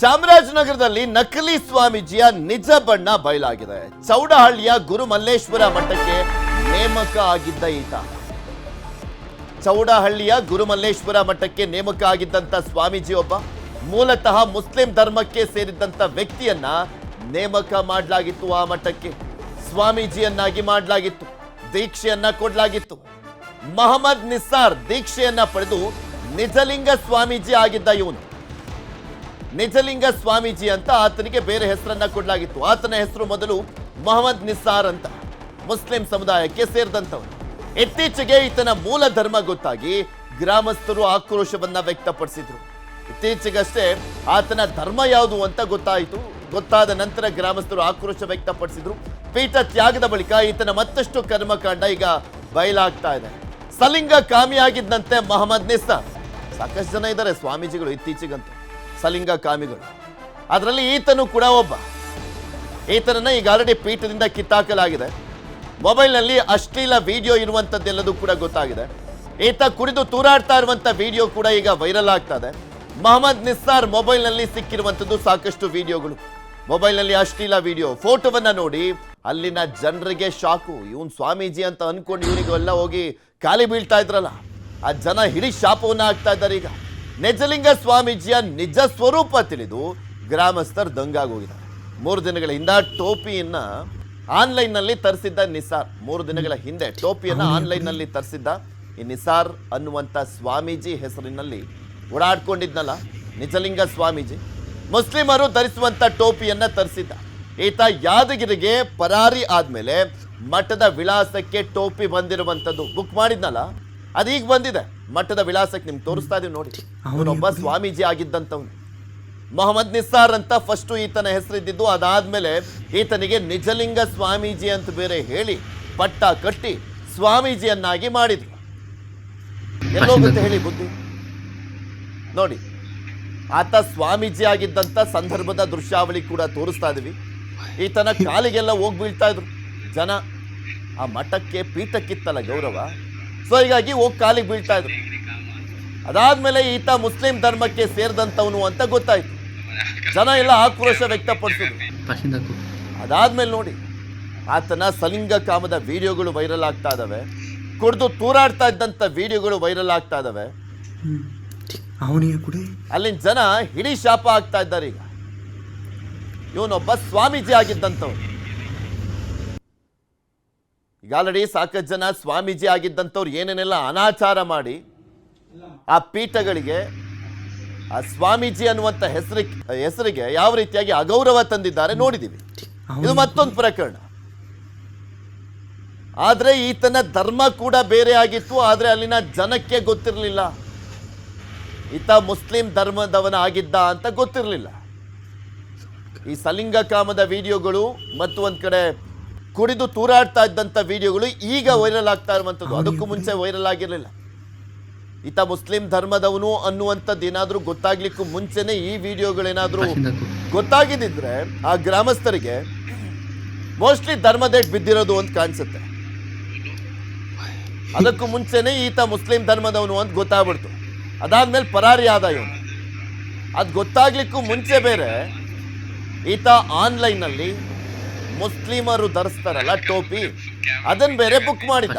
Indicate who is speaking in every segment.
Speaker 1: ಚಾಮರಾಜನಗರದಲ್ಲಿ ನಕಲಿ ಸ್ವಾಮೀಜಿಯ ನಿಜ ಬಣ್ಣ ಬಯಲಾಗಿದೆ. ಚೌಡಹಳ್ಳಿಯ ಗುರುಮಲ್ಲೇಶ್ವರ ಮಠಕ್ಕೆ ನೇಮಕ ಆಗಿದ್ದ ಈತ. ಚೌಡಹಳ್ಳಿಯ ಗುರುಮಲ್ಲೇಶ್ವರ ಮಠಕ್ಕೆ ನೇಮಕ ಆಗಿದ್ದಂತ ಸ್ವಾಮೀಜಿ ಒಬ್ಬ, ಮೂಲತಃ ಮುಸ್ಲಿಂ ಧರ್ಮಕ್ಕೆ ಸೇರಿದ್ದಂತ ವ್ಯಕ್ತಿಯನ್ನ ನೇಮಕ ಮಾಡಲಾಗಿತ್ತು ಆ ಮಠಕ್ಕೆ. ಸ್ವಾಮೀಜಿಯನ್ನಾಗಿ ಮಾಡಲಾಗಿತ್ತು, ದೀಕ್ಷೆಯನ್ನ ಕೊಡಲಾಗಿತ್ತು. ಮಹಮ್ಮದ್ ನಿಸ್ಸಾರ್ ದೀಕ್ಷೆಯನ್ನ ಪಡೆದು ನಿಜಲಿಂಗ ಸ್ವಾಮೀಜಿ ಆಗಿದ್ದ ಇವನು. ನಿಜಲಿಂಗ ಸ್ವಾಮೀಜಿ ಅಂತ ಆತನಿಗೆ ಬೇರೆ ಹೆಸರನ್ನ ಕೊಡಲಾಗಿತ್ತು. ಆತನ ಹೆಸರು ಮೊದಲು ಮೊಹಮ್ಮದ್ ನಿಸ್ಸಾರ್ ಅಂತ. ಮುಸ್ಲಿಂ ಸಮುದಾಯಕ್ಕೆ ಸೇರಿದಂತವನು ಇತ್ತೀಚೆಗೆ ಈತನ ಮೂಲ ಧರ್ಮ ಗೊತ್ತಾಗಿ ಗ್ರಾಮಸ್ಥರು ಆಕ್ರೋಶವನ್ನ ವ್ಯಕ್ತಪಡಿಸಿದ್ರು. ಇತ್ತೀಚೆಗಷ್ಟೇ ಆತನ ಧರ್ಮ ಯಾವುದು ಅಂತ ಗೊತ್ತಾಯಿತು. ಗೊತ್ತಾದ ನಂತರ ಗ್ರಾಮಸ್ಥರು ಆಕ್ರೋಶ ವ್ಯಕ್ತಪಡಿಸಿದ್ರು. ಪೀಠ ತ್ಯಾಗದ ಬಳಿಕ ಈತನ ಮತ್ತಷ್ಟು ಕರ್ಮಕಾಂಡ ಈಗ ಬಯಲಾಗ್ತಾ ಇದೆ. ಸಲಿಂಗ ಕಾಮಿಯಾಗಿದ್ದಂತೆ ಮೊಹಮ್ಮದ್ ನಿಸ್ಸಾ ಸಾಕಷ್ಟು ಜನ ಇದ್ದಾರೆ ಸ್ವಾಮೀಜಿಗಳು ಇತ್ತೀಚೆಗಂತೂ. ಸಲಿಂಗ ಕಾಮಿಗಳು. ಅದರಲ್ಲಿ ಈತನು ಕೂಡ ಒಬ್ಬ. ಈತನನ್ನ ಈಗ ಆಲ್ರೆಡಿ ಪೀಠದಿಂದ ಕಿತ್ತಾಕಲಾಗಿದೆ. ಮೊಬೈಲ್ನಲ್ಲಿ ಅಶ್ಲೀಲ ವಿಡಿಯೋ ಇರುವಂಥದ್ದೆಲ್ಲದೂ ಕೂಡ ಗೊತ್ತಾಗಿದೆ. ಈತ ಕುಡಿದು ತೂರಾಡ್ತಾ ಇರುವಂಥ ವಿಡಿಯೋ ಕೂಡ ಈಗ ವೈರಲ್ ಆಗ್ತಾ ಇದೆ ಮಹಮ್ಮದ್ ನಿಸ್ಸಾರ್ ಮೊಬೈಲ್ನಲ್ಲಿ ಸಿಕ್ಕಿರುವಂಥದ್ದು ಸಾಕಷ್ಟು ವಿಡಿಯೋಗಳು. ಮೊಬೈಲ್ನಲ್ಲಿ ಅಶ್ಲೀಲ ವಿಡಿಯೋ. ಫೋಟೋವನ್ನ ನೋಡಿ ಅಲ್ಲಿನ ಜನರಿಗೆ ಶಾಕು. ಇವನ್ ಸ್ವಾಮೀಜಿ ಅಂತ ಅನ್ಕೊಂಡು ಇವರಿಗೆಲ್ಲ ಹೋಗಿ ಖಾಲಿ ಬೀಳ್ತಾ ಇದ್ರಲ್ಲ. ಆ ಜನ ಹಿಡಿ ಶಾಪವನ್ನ ಹಾಕ್ತಾ ಇದ್ದಾರೆ ಈಗ. ನಿಜಲಿಂಗ ಸ್ವಾಮೀಜಿಯ ನಿಜ ಸ್ವರೂಪ ತಿಳಿದು ಗ್ರಾಮಸ್ಥರು ದಂಗಾಗೋಗಿದ್ದಾರೆ ಮೂರು ದಿನಗಳ ಹಿಂದ ಟೋಪಿಯನ್ನ ಆನ್ಲೈನ್ನಲ್ಲಿ ತರಿಸಿದ್ದ ನಿಸಾರ್. ಮೂರು ದಿನಗಳ ಹಿಂದೆ ಟೋಪಿಯನ್ನು ಆನ್ಲೈನ್ನಲ್ಲಿ ತರಿಸಿದ್ದ ಈ ನಿಸಾರ್ ಅನ್ನುವಂತ ಸ್ವಾಮೀಜಿ ಹೆಸರಿನಲ್ಲಿ ಓಡಾಡ್ಕೊಂಡಿದ್ನಲ್ಲ ನಿಜಲಿಂಗ ಸ್ವಾಮೀಜಿ. ಮುಸ್ಲಿಮರು ಧರಿಸುವಂಥ ಟೋಪಿಯನ್ನು ತರಿಸಿದ್ದ. ಈತ ಯಾದಗಿರಿಗೆ ಪರಾರಿ ಆದಮೇಲೆ ಮಠದ ವಿಳಾಸಕ್ಕೆ ಟೋಪಿ ಬಂದಿರುವಂತದ್ದು ಬುಕ್ ಮಾಡಿದ್ನಲ್ಲ ಅದೀಗ ಬಂದಿದೆ. ಮಠದ ವಿಳಾಸಕ್ಕೆ ನಿಮ್ಗೆ ತೋರಿಸ್ತಾ ಇದೀವಿ ನೋಡಿ. ಅವನೊಬ್ಬ ಸ್ವಾಮೀಜಿ ಆಗಿದ್ದಂಥವ್ನು. ಮೊಹಮ್ಮದ್ ನಿಸ್ಸಾರ್ ಅಂತ ಫಸ್ಟ್ ಈತನ ಹೆಸರಿದ್ದಿದ್ದು ಅದಾದ್ಮೇಲೆ ಈತನಿಗೆ ನಿಜಲಿಂಗ ಸ್ವಾಮೀಜಿ ಅಂತ ಬೇರೆ ಹೇಳಿ ಪಟ್ಟ ಕಟ್ಟಿ ಸ್ವಾಮೀಜಿಯನ್ನಾಗಿ ಮಾಡಿದ್ರು. ಎಲ್ಲೋಗುತ್ತೆ ಹೇಳಿ ಬುದ್ಧಿ? ನೋಡಿ ಆತ ಸ್ವಾಮೀಜಿ ಆಗಿದ್ದಂತ ಸಂದರ್ಭದ ದೃಶ್ಯಾವಳಿ ಕೂಡ ತೋರಿಸ್ತಾ ಇದೀವಿ. ಈತನ ಕಾಲಿಗೆಲ್ಲ ಹೋಗಿ ಬೀಳ್ತಾ ಇದ್ರು. ಜನ ಆ ಮಠಕ್ಕೆ ಪೀಠಕ್ಕಿತ್ತಲ್ಲ ಗೌರವ. ಸೊ ಹೀಗಾಗಿ ಹೋಗಿ ಕಾಲಿಗೆ ಬೀಳ್ತಾ ಇದ್ರು. ಅದಾದ್ಮೇಲೆ ಈತ ಮುಸ್ಲಿಂ ಧರ್ಮಕ್ಕೆ ಸೇರಿದಂಥವನು ಅಂತ ಗೊತ್ತಾಯ್ತು. ಜನ ಎಲ್ಲ ಆಕ್ರೋಶ ವ್ಯಕ್ತಪಡಿಸಿದ್ರು. ಅದಾದ್ಮೇಲೆ ನೋಡಿ ಆತನ ಸಲಿಂಗ ಕಾಮದ ವಿಡಿಯೋಗಳು ವೈರಲ್ ಆಗ್ತಾ ಇದಾವೆ ಕುಡಿದು ತೂರಾಡ್ತಾ ಇದ್ದಂಥ ವಿಡಿಯೋಗಳು ವೈರಲ್ ಆಗ್ತಾ
Speaker 2: ಕುಡಿ.
Speaker 1: ಅಲ್ಲಿನ ಜನ ಹಿಡಿ ಶಾಪ ಆಗ್ತಾ ಇದ್ದಾರೆ ಈಗ. ಇವನೊಬ್ಬ ಸ್ವಾಮೀಜಿ ಆಗಿದ್ದಂಥವ್ರು ಈಗ ಆಲ್ರೆಡಿ ಸಾಕಷ್ಟು ಜನ ಸ್ವಾಮೀಜಿ ಆಗಿದ್ದಂಥವ್ರು ಏನೇನೆಲ್ಲ ಅನಾಚಾರ ಮಾಡಿ ಆ ಪೀಠಗಳಿಗೆ ಆ ಸ್ವಾಮೀಜಿ ಅನ್ನುವಂಥ ಹೆಸರಿಗೆ ಹೆಸರಿಗೆ ಯಾವ ರೀತಿಯಾಗಿ ಅಗೌರವ ತಂದಿದ್ದಾರೆ ನೋಡಿದ್ದೀವಿ. ಇದು ಮತ್ತೊಂದು ಪ್ರಕರಣ. ಆದರೆ ಈತನ ಧರ್ಮ ಕೂಡ ಬೇರೆ ಆಗಿತ್ತು, ಆದ್ರೆ ಅಲ್ಲಿನ ಜನಕ್ಕೆ ಗೊತ್ತಿರಲಿಲ್ಲ. ಈತ ಮುಸ್ಲಿಂ ಧರ್ಮದವನ ಆಗಿದ್ದ ಅಂತ ಗೊತ್ತಿರಲಿಲ್ಲ. ಈ ಸಲಿಂಗ ಕಾಮದ ವಿಡಿಯೋಗಳು ಮತ್ತು ಒಂದು ಕಡೆ ಕುಡಿದು ತೂರಾಡ್ತಾ ಇದ್ದಂಥ ವಿಡಿಯೋಗಳು ಈಗ ವೈರಲ್ ಆಗ್ತಾ ಇರುವಂಥದ್ದು. ಅದಕ್ಕೂ ಮುಂಚೆ ವೈರಲ್ ಆಗಿರಲಿಲ್ಲ. ಈತ ಮುಸ್ಲಿಂ ಧರ್ಮದವನು ಅನ್ನುವಂಥದ್ದು ಏನಾದರೂ ಗೊತ್ತಾಗ್ಲಿಕ್ಕೂ ಮುಂಚೆನೆ ಈ ವಿಡಿಯೋಗಳೇನಾದರೂ
Speaker 2: ಗೊತ್ತಾಗಿದ್ದರೆ
Speaker 1: ಗೊತ್ತಾಗಿದ್ದಿದ್ರೆ ಆ ಗ್ರಾಮಸ್ಥರಿಗೆ ಮೋಸ್ಟ್ಲಿ ಧರ್ಮದೇಟ್ ಬಿದ್ದಿರೋದು ಅಂತ ಕಾಣಿಸುತ್ತೆ. ಅದಕ್ಕೂ ಮುಂಚೆನೇ ಈತ ಮುಸ್ಲಿಂ ಧರ್ಮದವನು ಅಂತ ಗೊತ್ತಾಗ್ಬಿಡ್ತು. ಅದಾದ್ಮೇಲೆ ಪರಾರಿ ಆದ ಇವನು ಅದು ಗೊತ್ತಾಗ್ಲಿಕ್ಕೂ ಮುಂಚೆ ಬೇರೆ ಈತ ಆನ್ಲೈನಲ್ಲಿ ಮುಸ್ಲಿಮರು ಧರಿಸ್ತಾರಲ್ಲ ಟೋಪಿ ಅದನ್ನ ಬೇರೆ ಬುಕ್ ಮಾಡಿದ್ದ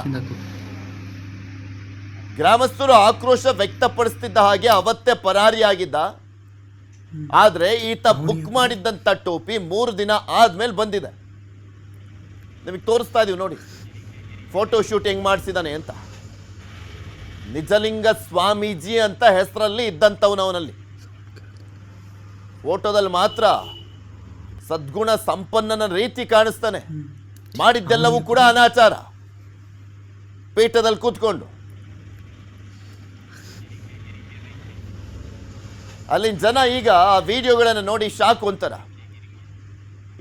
Speaker 1: ಗ್ರಾಮಸ್ಥರು ಆಕ್ರೋಶ ವ್ಯಕ್ತಪಡಿಸ್ತಿದ್ದ ಹಾಗೆ ಅವತ್ತೇ ಪರಾರಿಯಾಗಿದ್ದ. ಆದ್ರೆ ಈತ ಬುಕ್ ಮಾಡಿದ್ದಂತ ಟೋಪಿ ಮೂರು ದಿನ ಆದ್ಮೇಲೆ ಬಂದಿದೆ. ನಿಮಗೆ ತೋರಿಸ್ತಾ ಇದೀವಿ ನೋಡಿ. ಫೋಟೋ ಶೂಟ್ ಹೆಂಗ್ ಮಾಡಿಸಿದಾನೆ ಅಂತ. ನಿಜಲಿಂಗ ಸ್ವಾಮೀಜಿ ಅಂತ ಹೆಸರಲ್ಲಿ ಇದ್ದಂಥವನವನಲ್ಲಿ. ಫೋಟೋದಲ್ಲಿ ಮಾತ್ರ ಸದ್ಗುಣ ಸಂಪನ್ನನ ರೀತಿ ಕಾಣಿಸ್ತಾನೆ. ಮಾಡಿದ್ದೆಲ್ಲವೂ ಕೂಡ ಅನಾಚಾರ. ಪೀಠದಲ್ಲಿ ಕೂತ್ಕೊಂಡು. ಅಲ್ಲಿನ ಜನ ಈಗ ಆ ವಿಡಿಯೋಗಳನ್ನು ನೋಡಿ ಶಾಕ್ ಒಂಥರ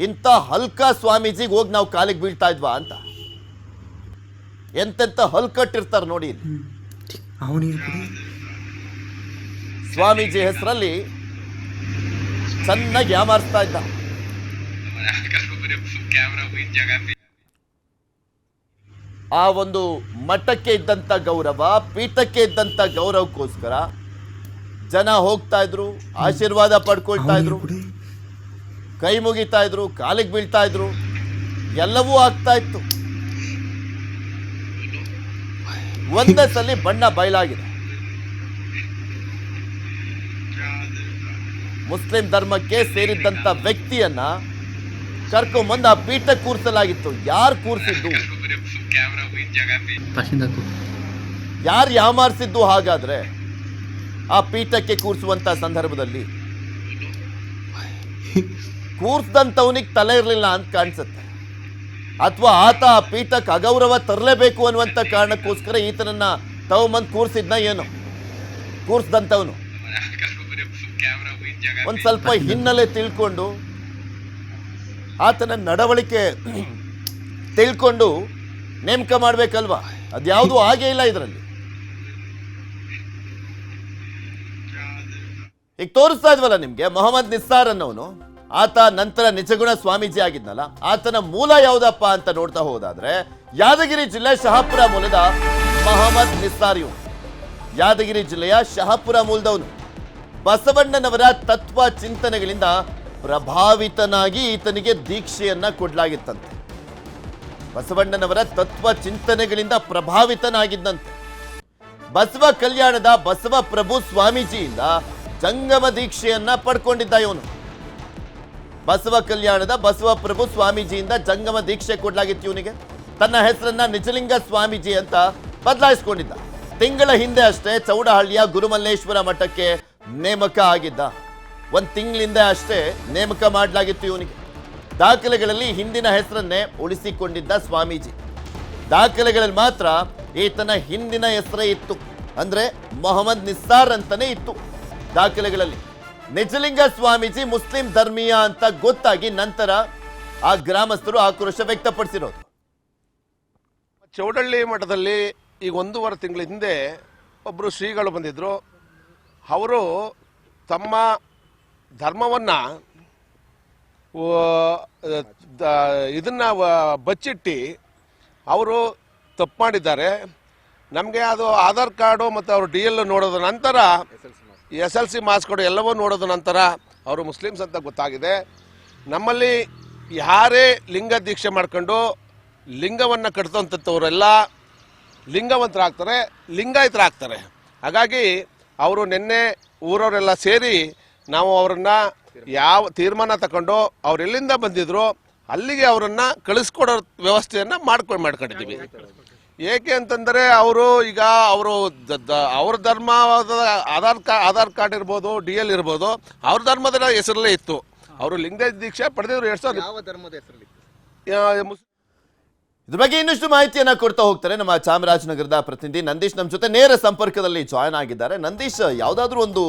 Speaker 1: ಇಂಥ ಹಲ್ಕ ಸ್ವಾಮೀಜಿಗೆ ಹೋಗಿ ನಾವು ಕಾಲಿಗೆ ಬೀಳ್ತಾ ಇದ್ವಾ ಅಂತ. ಎಂತೆಂತ ಹಲ್ಕಟ್ಟಿರ್ತಾರೆ ನೋಡಿ. ಸ್ವಾಮೀಜಿ ಹೆಸರಲ್ಲಿ ಚೆನ್ನಾಗಿ ಯಾಮಾರಿಸ್ತಾ ಇದ್ದ. ಆ ಒಂದು ಮಠಕ್ಕೆ ಇದ್ದಂಥ ಗೌರವ ಪೀಠಕ್ಕೆ ಇದ್ದಂಥ ಗೌರವಕ್ಕೋಸ್ಕರ ಜನ ಹೋಗ್ತಾ ಇದ್ರು ಆಶೀರ್ವಾದ ಪಡ್ಕೊಳ್ತಾ ಇದ್ರು ಕೈ ಮುಗಿತಾ ಇದ್ರು ಕಾಲಿಗೆ ಬೀಳ್ತಾ ಇದ್ರು ಎಲ್ಲವೂ ಆಗ್ತಾ ಇತ್ತು. ಒಂದೇ ಸಲ ಬಣ್ಣ ಬಯಲಾಗಿದೆ. ಮುಸ್ಲಿಂ ಧರ್ಮಕ್ಕೆ ಸೇರಿದ್ದಂಥ ವ್ಯಕ್ತಿಯನ್ನ ಕರ್ಕೊಂಬಂದು ಆ ಪೀಠ ಕೂರಿಸಲಾಗಿತ್ತು. ಯಾರು ಕೂರಿಸಿದ್ದು? ಯಾರು ಯಾಮಾರಿಸಿದ್ದು ಹಾಗಾದ್ರೆ? ಆ ಪೀಠಕ್ಕೆ ಕೂರಿಸುವಂತ ಸಂದರ್ಭದಲ್ಲಿ? ಕೂರ್ಸ್ದಂಥವನಿಗೆ ತಲೆ ಇರಲಿಲ್ಲ ಅಂತ ಕಾಣಿಸುತ್ತೆ. ಅಥವಾ ಆತ ಆ ಪೀಠಕ್ಕೆ ಅಗೌರವ ತರಲೇಬೇಕು ಅನ್ನುವಂಥ ಕಾರಣಕ್ಕೋಸ್ಕರ ಈತನನ್ನ ತಗೊಂಬಂದು ಕೂರ್ಸಿದ್ನ ಏನು? ಕೂರ್ಸ್ದಂಥವನು ಒಂದು ಸ್ವಲ್ಪ ಹಿನ್ನೆಲೆ ತಿಳ್ಕೊಂಡು ಆತನ ನಡವಳಿಕೆ ತಿಳ್ಕೊಂಡು ನೇಮಕ ಮಾಡಬೇಕಲ್ವಾ? ಅದ್ಯಾವುದು ಆಗೇ ಇಲ್ಲ ಇದರಲ್ಲಿ. ಈಗ ತೋರಿಸ್ತಾ ಇದ್ವಲ್ಲ ನಿಮ್ಗೆ, ಮೊಹಮ್ಮದ್ ನಿಸ್ಸಾರ್ ಅನ್ನೋನು ಆತ ನಂತರ ನಿಜಗುಣ ಸ್ವಾಮೀಜಿ ಆಗಿದ್ನಲ್ಲ, ಆತನ ಮೂಲ ಯಾವುದಪ್ಪ ಅಂತ ನೋಡ್ತಾ ಹೋದಾದ್ರೆ, ಯಾದಗಿರಿ ಜಿಲ್ಲೆ ಶಹಾಪುರ ಮೂಲದ ಮೊಹಮ್ಮದ್ ನಿಸ್ಸಾರ್ ಇವ್ ಯಾದಗಿರಿ ಜಿಲ್ಲೆಯ ಶಹಾಪುರ ಮೂಲದವನು. ಬಸವಣ್ಣನವರ ತತ್ವ ಚಿಂತನೆಗಳಿಂದ ಪ್ರಭಾವಿತನಾಗಿ ಈತನಿಗೆ ದೀಕ್ಷೆಯನ್ನ ಕೊಡಲಾಗಿತ್ತಂತೆ. ಬಸವಣ್ಣನವರ ತತ್ವ ಚಿಂತನೆಗಳಿಂದ ಪ್ರಭಾವಿತನಾಗಿದ್ದಂತೆ. ಬಸವ ಕಲ್ಯಾಣದ ಬಸವ ಪ್ರಭು ಸ್ವಾಮೀಜಿಯಿಂದ ಜಂಗಮ ದೀಕ್ಷೆಯನ್ನ ಪಡ್ಕೊಂಡಿದ್ದ ಇವನು. ಬಸವ ಕಲ್ಯಾಣದ ಬಸವ ಪ್ರಭು ಸ್ವಾಮೀಜಿಯಿಂದ ಜಂಗಮ ದೀಕ್ಷೆ ಕೊಡ್ಲಾಗಿತ್ತು ಇವನಿಗೆ. ತನ್ನ ಹೆಸರನ್ನ ನಿಜಲಿಂಗ ಸ್ವಾಮೀಜಿ ಅಂತ ಬದಲಾಯಿಸ್ಕೊಂಡಿದ್ದ. ತಿಂಗಳ ಹಿಂದೆ ಅಷ್ಟೇ ಚೌಡಹಳ್ಳಿಯ ಗುರುಮಲ್ಲೇಶ್ವರ ಮಠಕ್ಕೆ ನೇಮಕ ಆಗಿದ್ದ. ಒಂದ್ ತಿಂಗಳಿಂದ ಅಷ್ಟೇ ನೇಮಕ ಮಾಡಲಾಗಿತ್ತು ಇವನಿಗೆ. ದಾಖಲೆಗಳಲ್ಲಿ ಹಿಂದಿನ ಹೆಸರನ್ನೇ ಉಳಿಸಿಕೊಂಡಿದ್ದ ಸ್ವಾಮೀಜಿ. ದಾಖಲೆಗಳಲ್ಲಿ ಮಾತ್ರ ಈತನ ಹಿಂದಿನ ಹೆಸರೇ ಇತ್ತು. ಅಂದ್ರೆ ಮೊಹಮ್ಮದ್ ನಿಸ್ಸಾರ್ ಅಂತಲೇ ಇತ್ತು. ದಾಖಲೆಗಳಲ್ಲಿ ನಿಜಲಿಂಗ ಸ್ವಾಮೀಜಿ ಮುಸ್ಲಿಂ ಧರ್ಮೀಯ ಅಂತ ಗೊತ್ತಾಗಿ ನಂತರ ಆ ಗ್ರಾಮಸ್ಥರು ಆಕ್ರೋಶ ವ್ಯಕ್ತಪಡಿಸಿರೋದು.
Speaker 3: ಚೌಡಳ್ಳಿ ಮಠದಲ್ಲಿ ಈಗ ಒಂದೂವರೆ ತಿಂಗಳ ಹಿಂದೆ ಒಬ್ಬರು ಶ್ರೀಗಳು ಬಂದಿದ್ದರು ಅವರು ತಮ್ಮ ಧರ್ಮವನ್ನು ಇದನ್ನು ಬಚ್ಚಿಟ್ಟು ಅವರು ತಪ್ಪು ಮಾಡಿದ್ದಾರೆ. ನಮಗೆ ಅದು ಆಧಾರ್ ಕಾರ್ಡು ಮತ್ತು ಅವರು ಡಿ ಎಲ್ ನೋಡೋದ ನಂತರ, ಎಸ್ ಎಲ್ ಸಿ ಮಾರ್ಕ್ಸ್ ಕೊಡು ಎಲ್ಲವೂ ನೋಡೋದ ನಂತರ ಅವರು ಮುಸ್ಲಿಮ್ಸ್ ಅಂತ ಗೊತ್ತಾಗಿದೆ. ನಮ್ಮಲ್ಲಿ ಯಾರೇ ಲಿಂಗ ದೀಕ್ಷೆ ಮಾಡ್ಕೊಂಡು ಲಿಂಗವನ್ನು ಕಟ್ತಂಥವರೆಲ್ಲ ಲಿಂಗವಂತರಾಗ್ತಾರೆ, ಲಿಂಗಾಯತರಾಗ್ತಾರೆ. ಹಾಗಾಗಿ ಅವರು ನಿನ್ನೆ ಊರವರೆಲ್ಲ ಸೇರಿ ನಾವು ಅವರನ್ನ ಯಾವ ತೀರ್ಮಾನ ತಗೊಂಡು ಅವ್ರು ಎಲ್ಲಿಂದ ಬಂದಿದ್ರು ಅಲ್ಲಿಗೆ ಅವರನ್ನ ಕಳಿಸ್ಕೊಡೋ ವ್ಯವಸ್ಥೆಯನ್ನ ಮಾಡ್ಕೊಂಡು ಮಾಡ್ಕೊಂಡಿದ್ದೀವಿ. ಏಕೆ ಅಂತಂದರೆ ಅವರು ಈಗ ಅವರು ಅವ್ರ ಧರ್ಮವಾದ ಆಧಾರ್ ಕಾರ್ಡ್ ಆಧಾರ್ ಕಾರ್ಡ್ ಇರ್ಬೋದು ಡಿ ಎಲ್ ಇರ್ಬೋದು ಅವ್ರ ಧರ್ಮದ ಹೆಸರಲ್ಲೇ ಇತ್ತು. ಅವರು ಲಿಂಗ ದೀಕ್ಷೆ ಪಡೆದಿದ್ರು ಎರಡು ಸಾವಿರದ
Speaker 4: ಧರ್ಮದ ಹೆಸರಲ್ಲಿ
Speaker 1: ಇದ್ರ ಬಗ್ಗೆ ಇನ್ನಷ್ಟು ಮಾಹಿತಿಯನ್ನ ಕೊಡ್ತಾ ಹೋಗ್ತಾರೆ ನಮ್ಮ ಚಾಮರಾಜನಗರದ ಪ್ರತಿನಿಧಿ ನಂದೀಶ್. ನಮ್ಮ ಜೊತೆ ನೇರ ಸಂಪರ್ಕದಲ್ಲಿ ಜಾಯ್ನ್ ಆಗಿದ್ದಾರೆ. ನಂದೀಶ್, ಯಾವುದಾದ್ರೂ ಒಂದು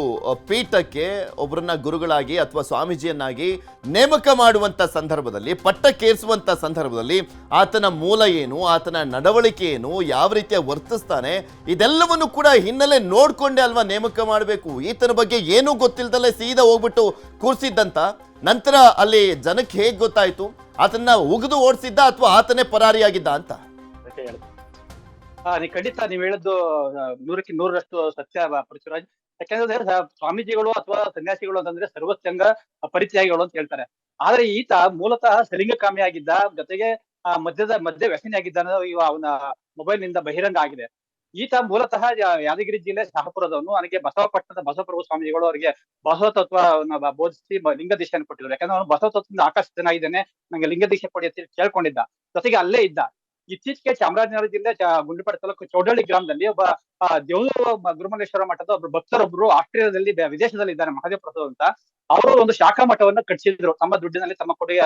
Speaker 1: ಪೀಠಕ್ಕೆ ಒಬ್ಬರನ್ನ ಗುರುಗಳಾಗಿ ಅಥವಾ ಸ್ವಾಮೀಜಿಯನ್ನಾಗಿ ನೇಮಕ ಮಾಡುವಂತ ಸಂದರ್ಭದಲ್ಲಿ ಪಟ್ಟಕ್ಕೇರಿಸುವಂತ ಸಂದರ್ಭದಲ್ಲಿ ಆತನ ಮೂಲ ಏನು, ಆತನ ನಡವಳಿಕೆ ಏನು, ಯಾವ ರೀತಿಯ ವರ್ತಿಸ್ತಾನೆ, ಇದೆಲ್ಲವನ್ನು ಕೂಡ ಹಿನ್ನೆಲೆ ನೋಡ್ಕೊಂಡೆ ಅಲ್ವಾ ನೇಮಕ ಮಾಡಬೇಕು? ಈತನ ಬಗ್ಗೆ ಏನೂ ಗೊತ್ತಿಲ್ಲದಲ್ಲೇ ಸೀದಾ ಹೋಗ್ಬಿಟ್ಟು ಕೂರ್ಸಿದ್ದಂತ ನಂತರ ಅಲ್ಲಿ ಜನಕ್ಕೆ ಹೇಗೆ ಗೊತ್ತಾಯ್ತು? ಆತನ್ನ ಉಗಿದು ಓಡಿಸಿದ್ದ ಅಥವಾ ಆತನೇ ಪರಾರಿಯಾಗಿದ್ದ ಅಂತ?
Speaker 5: ಖಂಡಿತ ನೀವ್ ಹೇಳಿದ್ದು ನೂರಕ್ಕೆ ನೂರರಷ್ಟು ಸತ್ಯ ಪರಶುರಾಜ್. ಯಾಕಂದ್ರೆ ಸ್ವಾಮೀಜಿಗಳು ಅಥವಾ ಸನ್ಯಾಸಿಗಳು ಅಂತಂದ್ರೆ ಸರ್ವಸಂಗ ಪರಿತ್ಯಾಗಿಗಳು ಅಂತ ಹೇಳ್ತಾರೆ. ಆದ್ರೆ ಈತ ಮೂಲತಃ ಸಲಿಂಗಕಾಮಿ ಆಗಿದ್ದ ಜೊತೆಗೆ, ಆ ಮಧ್ಯದ ವ್ಯಸನಿ ಆಗಿದ್ದ ಅನ್ನೋದು ಅವನ ಮೊಬೈಲ್ನಿಂದ ಬಹಿರಂಗ ಆಗಿದೆ. ಈತ ಮೂಲತಃ ಯಾದಗಿರಿ ಜಿಲ್ಲೆ ಶಹಾಪುರದವನು. ಅವನಿಗೆ ಬಸವಪಟ್ಟಣದ ಬಸವಪ್ರಭು ಸ್ವಾಮಿಗಳು ಅವರಿಗೆ ಬಸವ ತತ್ವವನ್ನು ಬೋಧಿಸಿ ಲಿಂಗ ದೀಕ್ಷೆಯನ್ನು ಕೊಟ್ಟಿದ್ರು ಯಾಕಂದ್ರೆ ಅವನು ಬಸವ ತತ್ವದಿಂದ ಆಕರ್ಷಿತನಾಗಿದ್ದಾನೆ ನಂಗೆ ಲಿಂಗ ದೀಕ್ಷೆ ಕೊಡಿ ಅಂತ ಕೇಳ್ಕೊಂಡಿದ್ದ. ಜೊತೆಗೆ ಅಲ್ಲೇ ಇದ್ದ. ಇತ್ತೀಚೆಗೆ ಚಾಮರಾಜನಗರ ಜಿಲ್ಲೆ ಗುಂಡ್ಲುಪೇಟೆ ತಾಲೂಕು ಚೌಡಳ್ಳಿ ಗ್ರಾಮದಲ್ಲಿ ಒಬ್ಬ ದೇವರು ಗುರುಮಲೇಶ್ವರ ಮಠದ ಒಬ್ಬರು ಭಕ್ತರೊಬ್ರು ಆಸ್ಟ್ರೇಲಿಯಾದಲ್ಲಿ ವಿದೇಶದಲ್ಲಿ ಇದ್ದಾರೆ, ಮಹಾದೇವ ಪ್ರಸಾದ್ ಅಂತ. ಅವರು ಒಂದು ಶಾಖಾ ಮಠವನ್ನು ಕಟ್ಟಿಸಿದ್ರು ತಮ್ಮ ದುಡ್ಡಿನಲ್ಲಿ ತಮ್ಮ ಕೊಡುಗೆ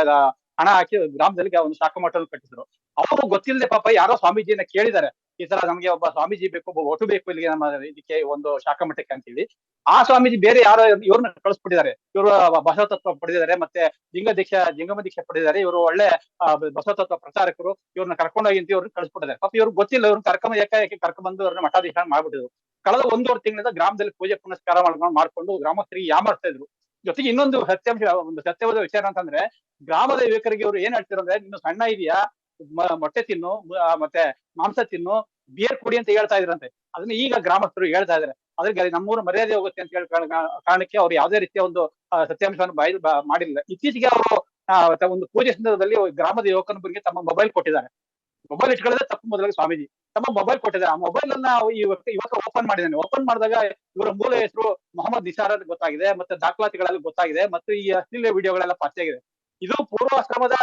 Speaker 5: ಹಣ ಹಾಕಿ ಗ್ರಾಮದಲ್ಲಿ ಒಂದು ಶಾಖಾ ಮಠವನ್ನು ಕಟ್ಟಿಸಿದ್ರು ಅವರು ಗೊತ್ತಿಲ್ಲದೆ ಪಾಪ ಯಾರೋ ಸ್ವಾಮೀಜಿಯನ್ನ ಕೇಳಿದ್ದಾರೆ. ಈ ತರ ನಮ್ಗೆ ಒಬ್ಬ ಸ್ವಾಮೀಜಿ ಬೇಕು, ಒಬ್ಬ ಒಟು ಬೇಕು ಇಲ್ಲಿಗೆ ನಮ್ಮ ಇದಕ್ಕೆ ಒಂದು ಶಾಖಾ ಮಠಕ್ಕೆ ಅಂತೇಳಿ. ಆ ಸ್ವಾಮೀಜಿ ಬೇರೆ ಯಾರೋ ಇವ್ರನ್ನ ಕಳಿಸ್ಬಿಟ್ಟಿದ್ದಾರೆ. ಇವರು ಬಸವ ತತ್ವ ಪಡೆದಿದ್ದಾರೆ, ಮತ್ತೆ ಲಿಂಗ ದೀಕ್ಷಾ, ಲಿಂಗಮ ದೀಕ್ಷೆ ಪಡೆದಿದ್ದಾರೆ. ಇವರು ಒಳ್ಳೆ ಬಸವತತ್ವ ಬಸವ ತತ್ವ ಪ್ರಚಾರಕರು. ಇವ್ರನ್ನ ಕರ್ಕೊಂಡೋಗಿ ಅಂತ ಇವ್ರನ್ನ ಕಳಿಸ್ಬಿಟ್ಟಿದ್ದಾರೆ. ಪಾಪ ಇವ್ರು ಗೊತ್ತಿಲ್ಲ, ಇವ್ರನ್ನ ಕರ್ಕೊಂಡ್ ಯಾಕೆ ಕರ್ಕೊಂಡ್ಬಂದು ಅವ್ರನ್ನ ಮಠಾಧೀಶ ಮಾಡ್ಬಿಟ್ಟಿದ್ರು. ಕಳೆದ ಒಂದೂವರೆ ತಿಂಗಳಿಂದ ಗ್ರಾಮದಲ್ಲಿ ಪೂಜೆ ಪುನಸ್ಕಾರ ಮಾಡ್ಕೊಂಡು ಮಾಡ್ಕೊಂಡು ಗ್ರಾಮಸ್ಥರಿಗೆ ಯಾಮಾಡ್ತಾ ಇದ್ರು. ಜೊತೆಗೆ ಇನ್ನೊಂದು ಸತ್ಯಾಂಶ, ಒಂದು ಸತ್ಯವಾದ ವಿಚಾರ ಅಂತಂದ್ರೆ, ಗ್ರಾಮದ ಯುವಕರಿಗೆ ಇವರು ಏನ್ ಹೇಳ್ತಿರಂದ್ರೆ ನೀನು ಸಣ್ಣ ಇದೆಯಾ? ಮೊಟ್ಟೆ ತಿನ್ನು ಮತ್ತೆ ಮಾಂಸ ತಿನ್ನು ಬಿಯರ್ ಕುಡಿ ಅಂತ ಹೇಳ್ತಾ ಇದ್ರಂತೆ. ಅದನ್ನ ಈಗ ಗ್ರಾಮಸ್ಥರು ಹೇಳ್ತಾ ಇದಾರೆ. ಅದ್ರಿಗೆ ನಮ್ಮೂರು ಮರ್ಯಾದೆ ಹೋಗುತ್ತೆ ಅಂತ ಹೇಳಿ ಕಾರಣ- ಕಾರಣಕ್ಕೆ ಅವ್ರು ಯಾವುದೇ ರೀತಿಯ ಒಂದು ಸತ್ಯಾಂಶವನ್ನು ಬಾಯಿ ಮಾಡಿಲ್ಲ. ಇತ್ತೀಚೆಗೆ ಅವರು ಒಂದು ಪೂಜೆ ಸಂದರ್ಭದಲ್ಲಿ ಗ್ರಾಮದ ಯುವಕನೊಬ್ಬರಿಗೆ ತಮ್ಮ ಮೊಬೈಲ್ ಕೊಟ್ಟಿದ್ದಾರೆ. ಮೊಬೈಲ್ ಇಟ್ಕೊಳ್ಳೋದೇ ತಪ್ಪು ಮೊದಲಿಗೆ ಸ್ವಾಮೀಜಿ. ತಮ್ಮ ಮೊಬೈಲ್ ಕೊಟ್ಟಿದ್ದಾರೆ. ಆ ಮೊಬೈಲ್ ಅನ್ನ ಇವಾಗ ಓಪನ್ ಮಾಡಿದ್ದಾನೆ. ಓಪನ್ ಮಾಡಿದಾಗ ಇವರ ಮೂಲ ಹೆಸರು ಮೊಹಮ್ಮದ್ ನಿಸಾರ್ ಅಂತ ಗೊತ್ತಾಗಿದೆ, ಮತ್ತೆ ದಾಖಲಾತಿಗಳಲ್ಲಿ ಗೊತ್ತಾಗಿದೆ, ಮತ್ತು ಈ ಅಶ್ಲೀಲ ವಿಡಿಯೋಗಳೆಲ್ಲ ಪತ್ತೆಯಾಗಿದೆ ಇದು ಪೂರ್ವಾಶ್ರಮದ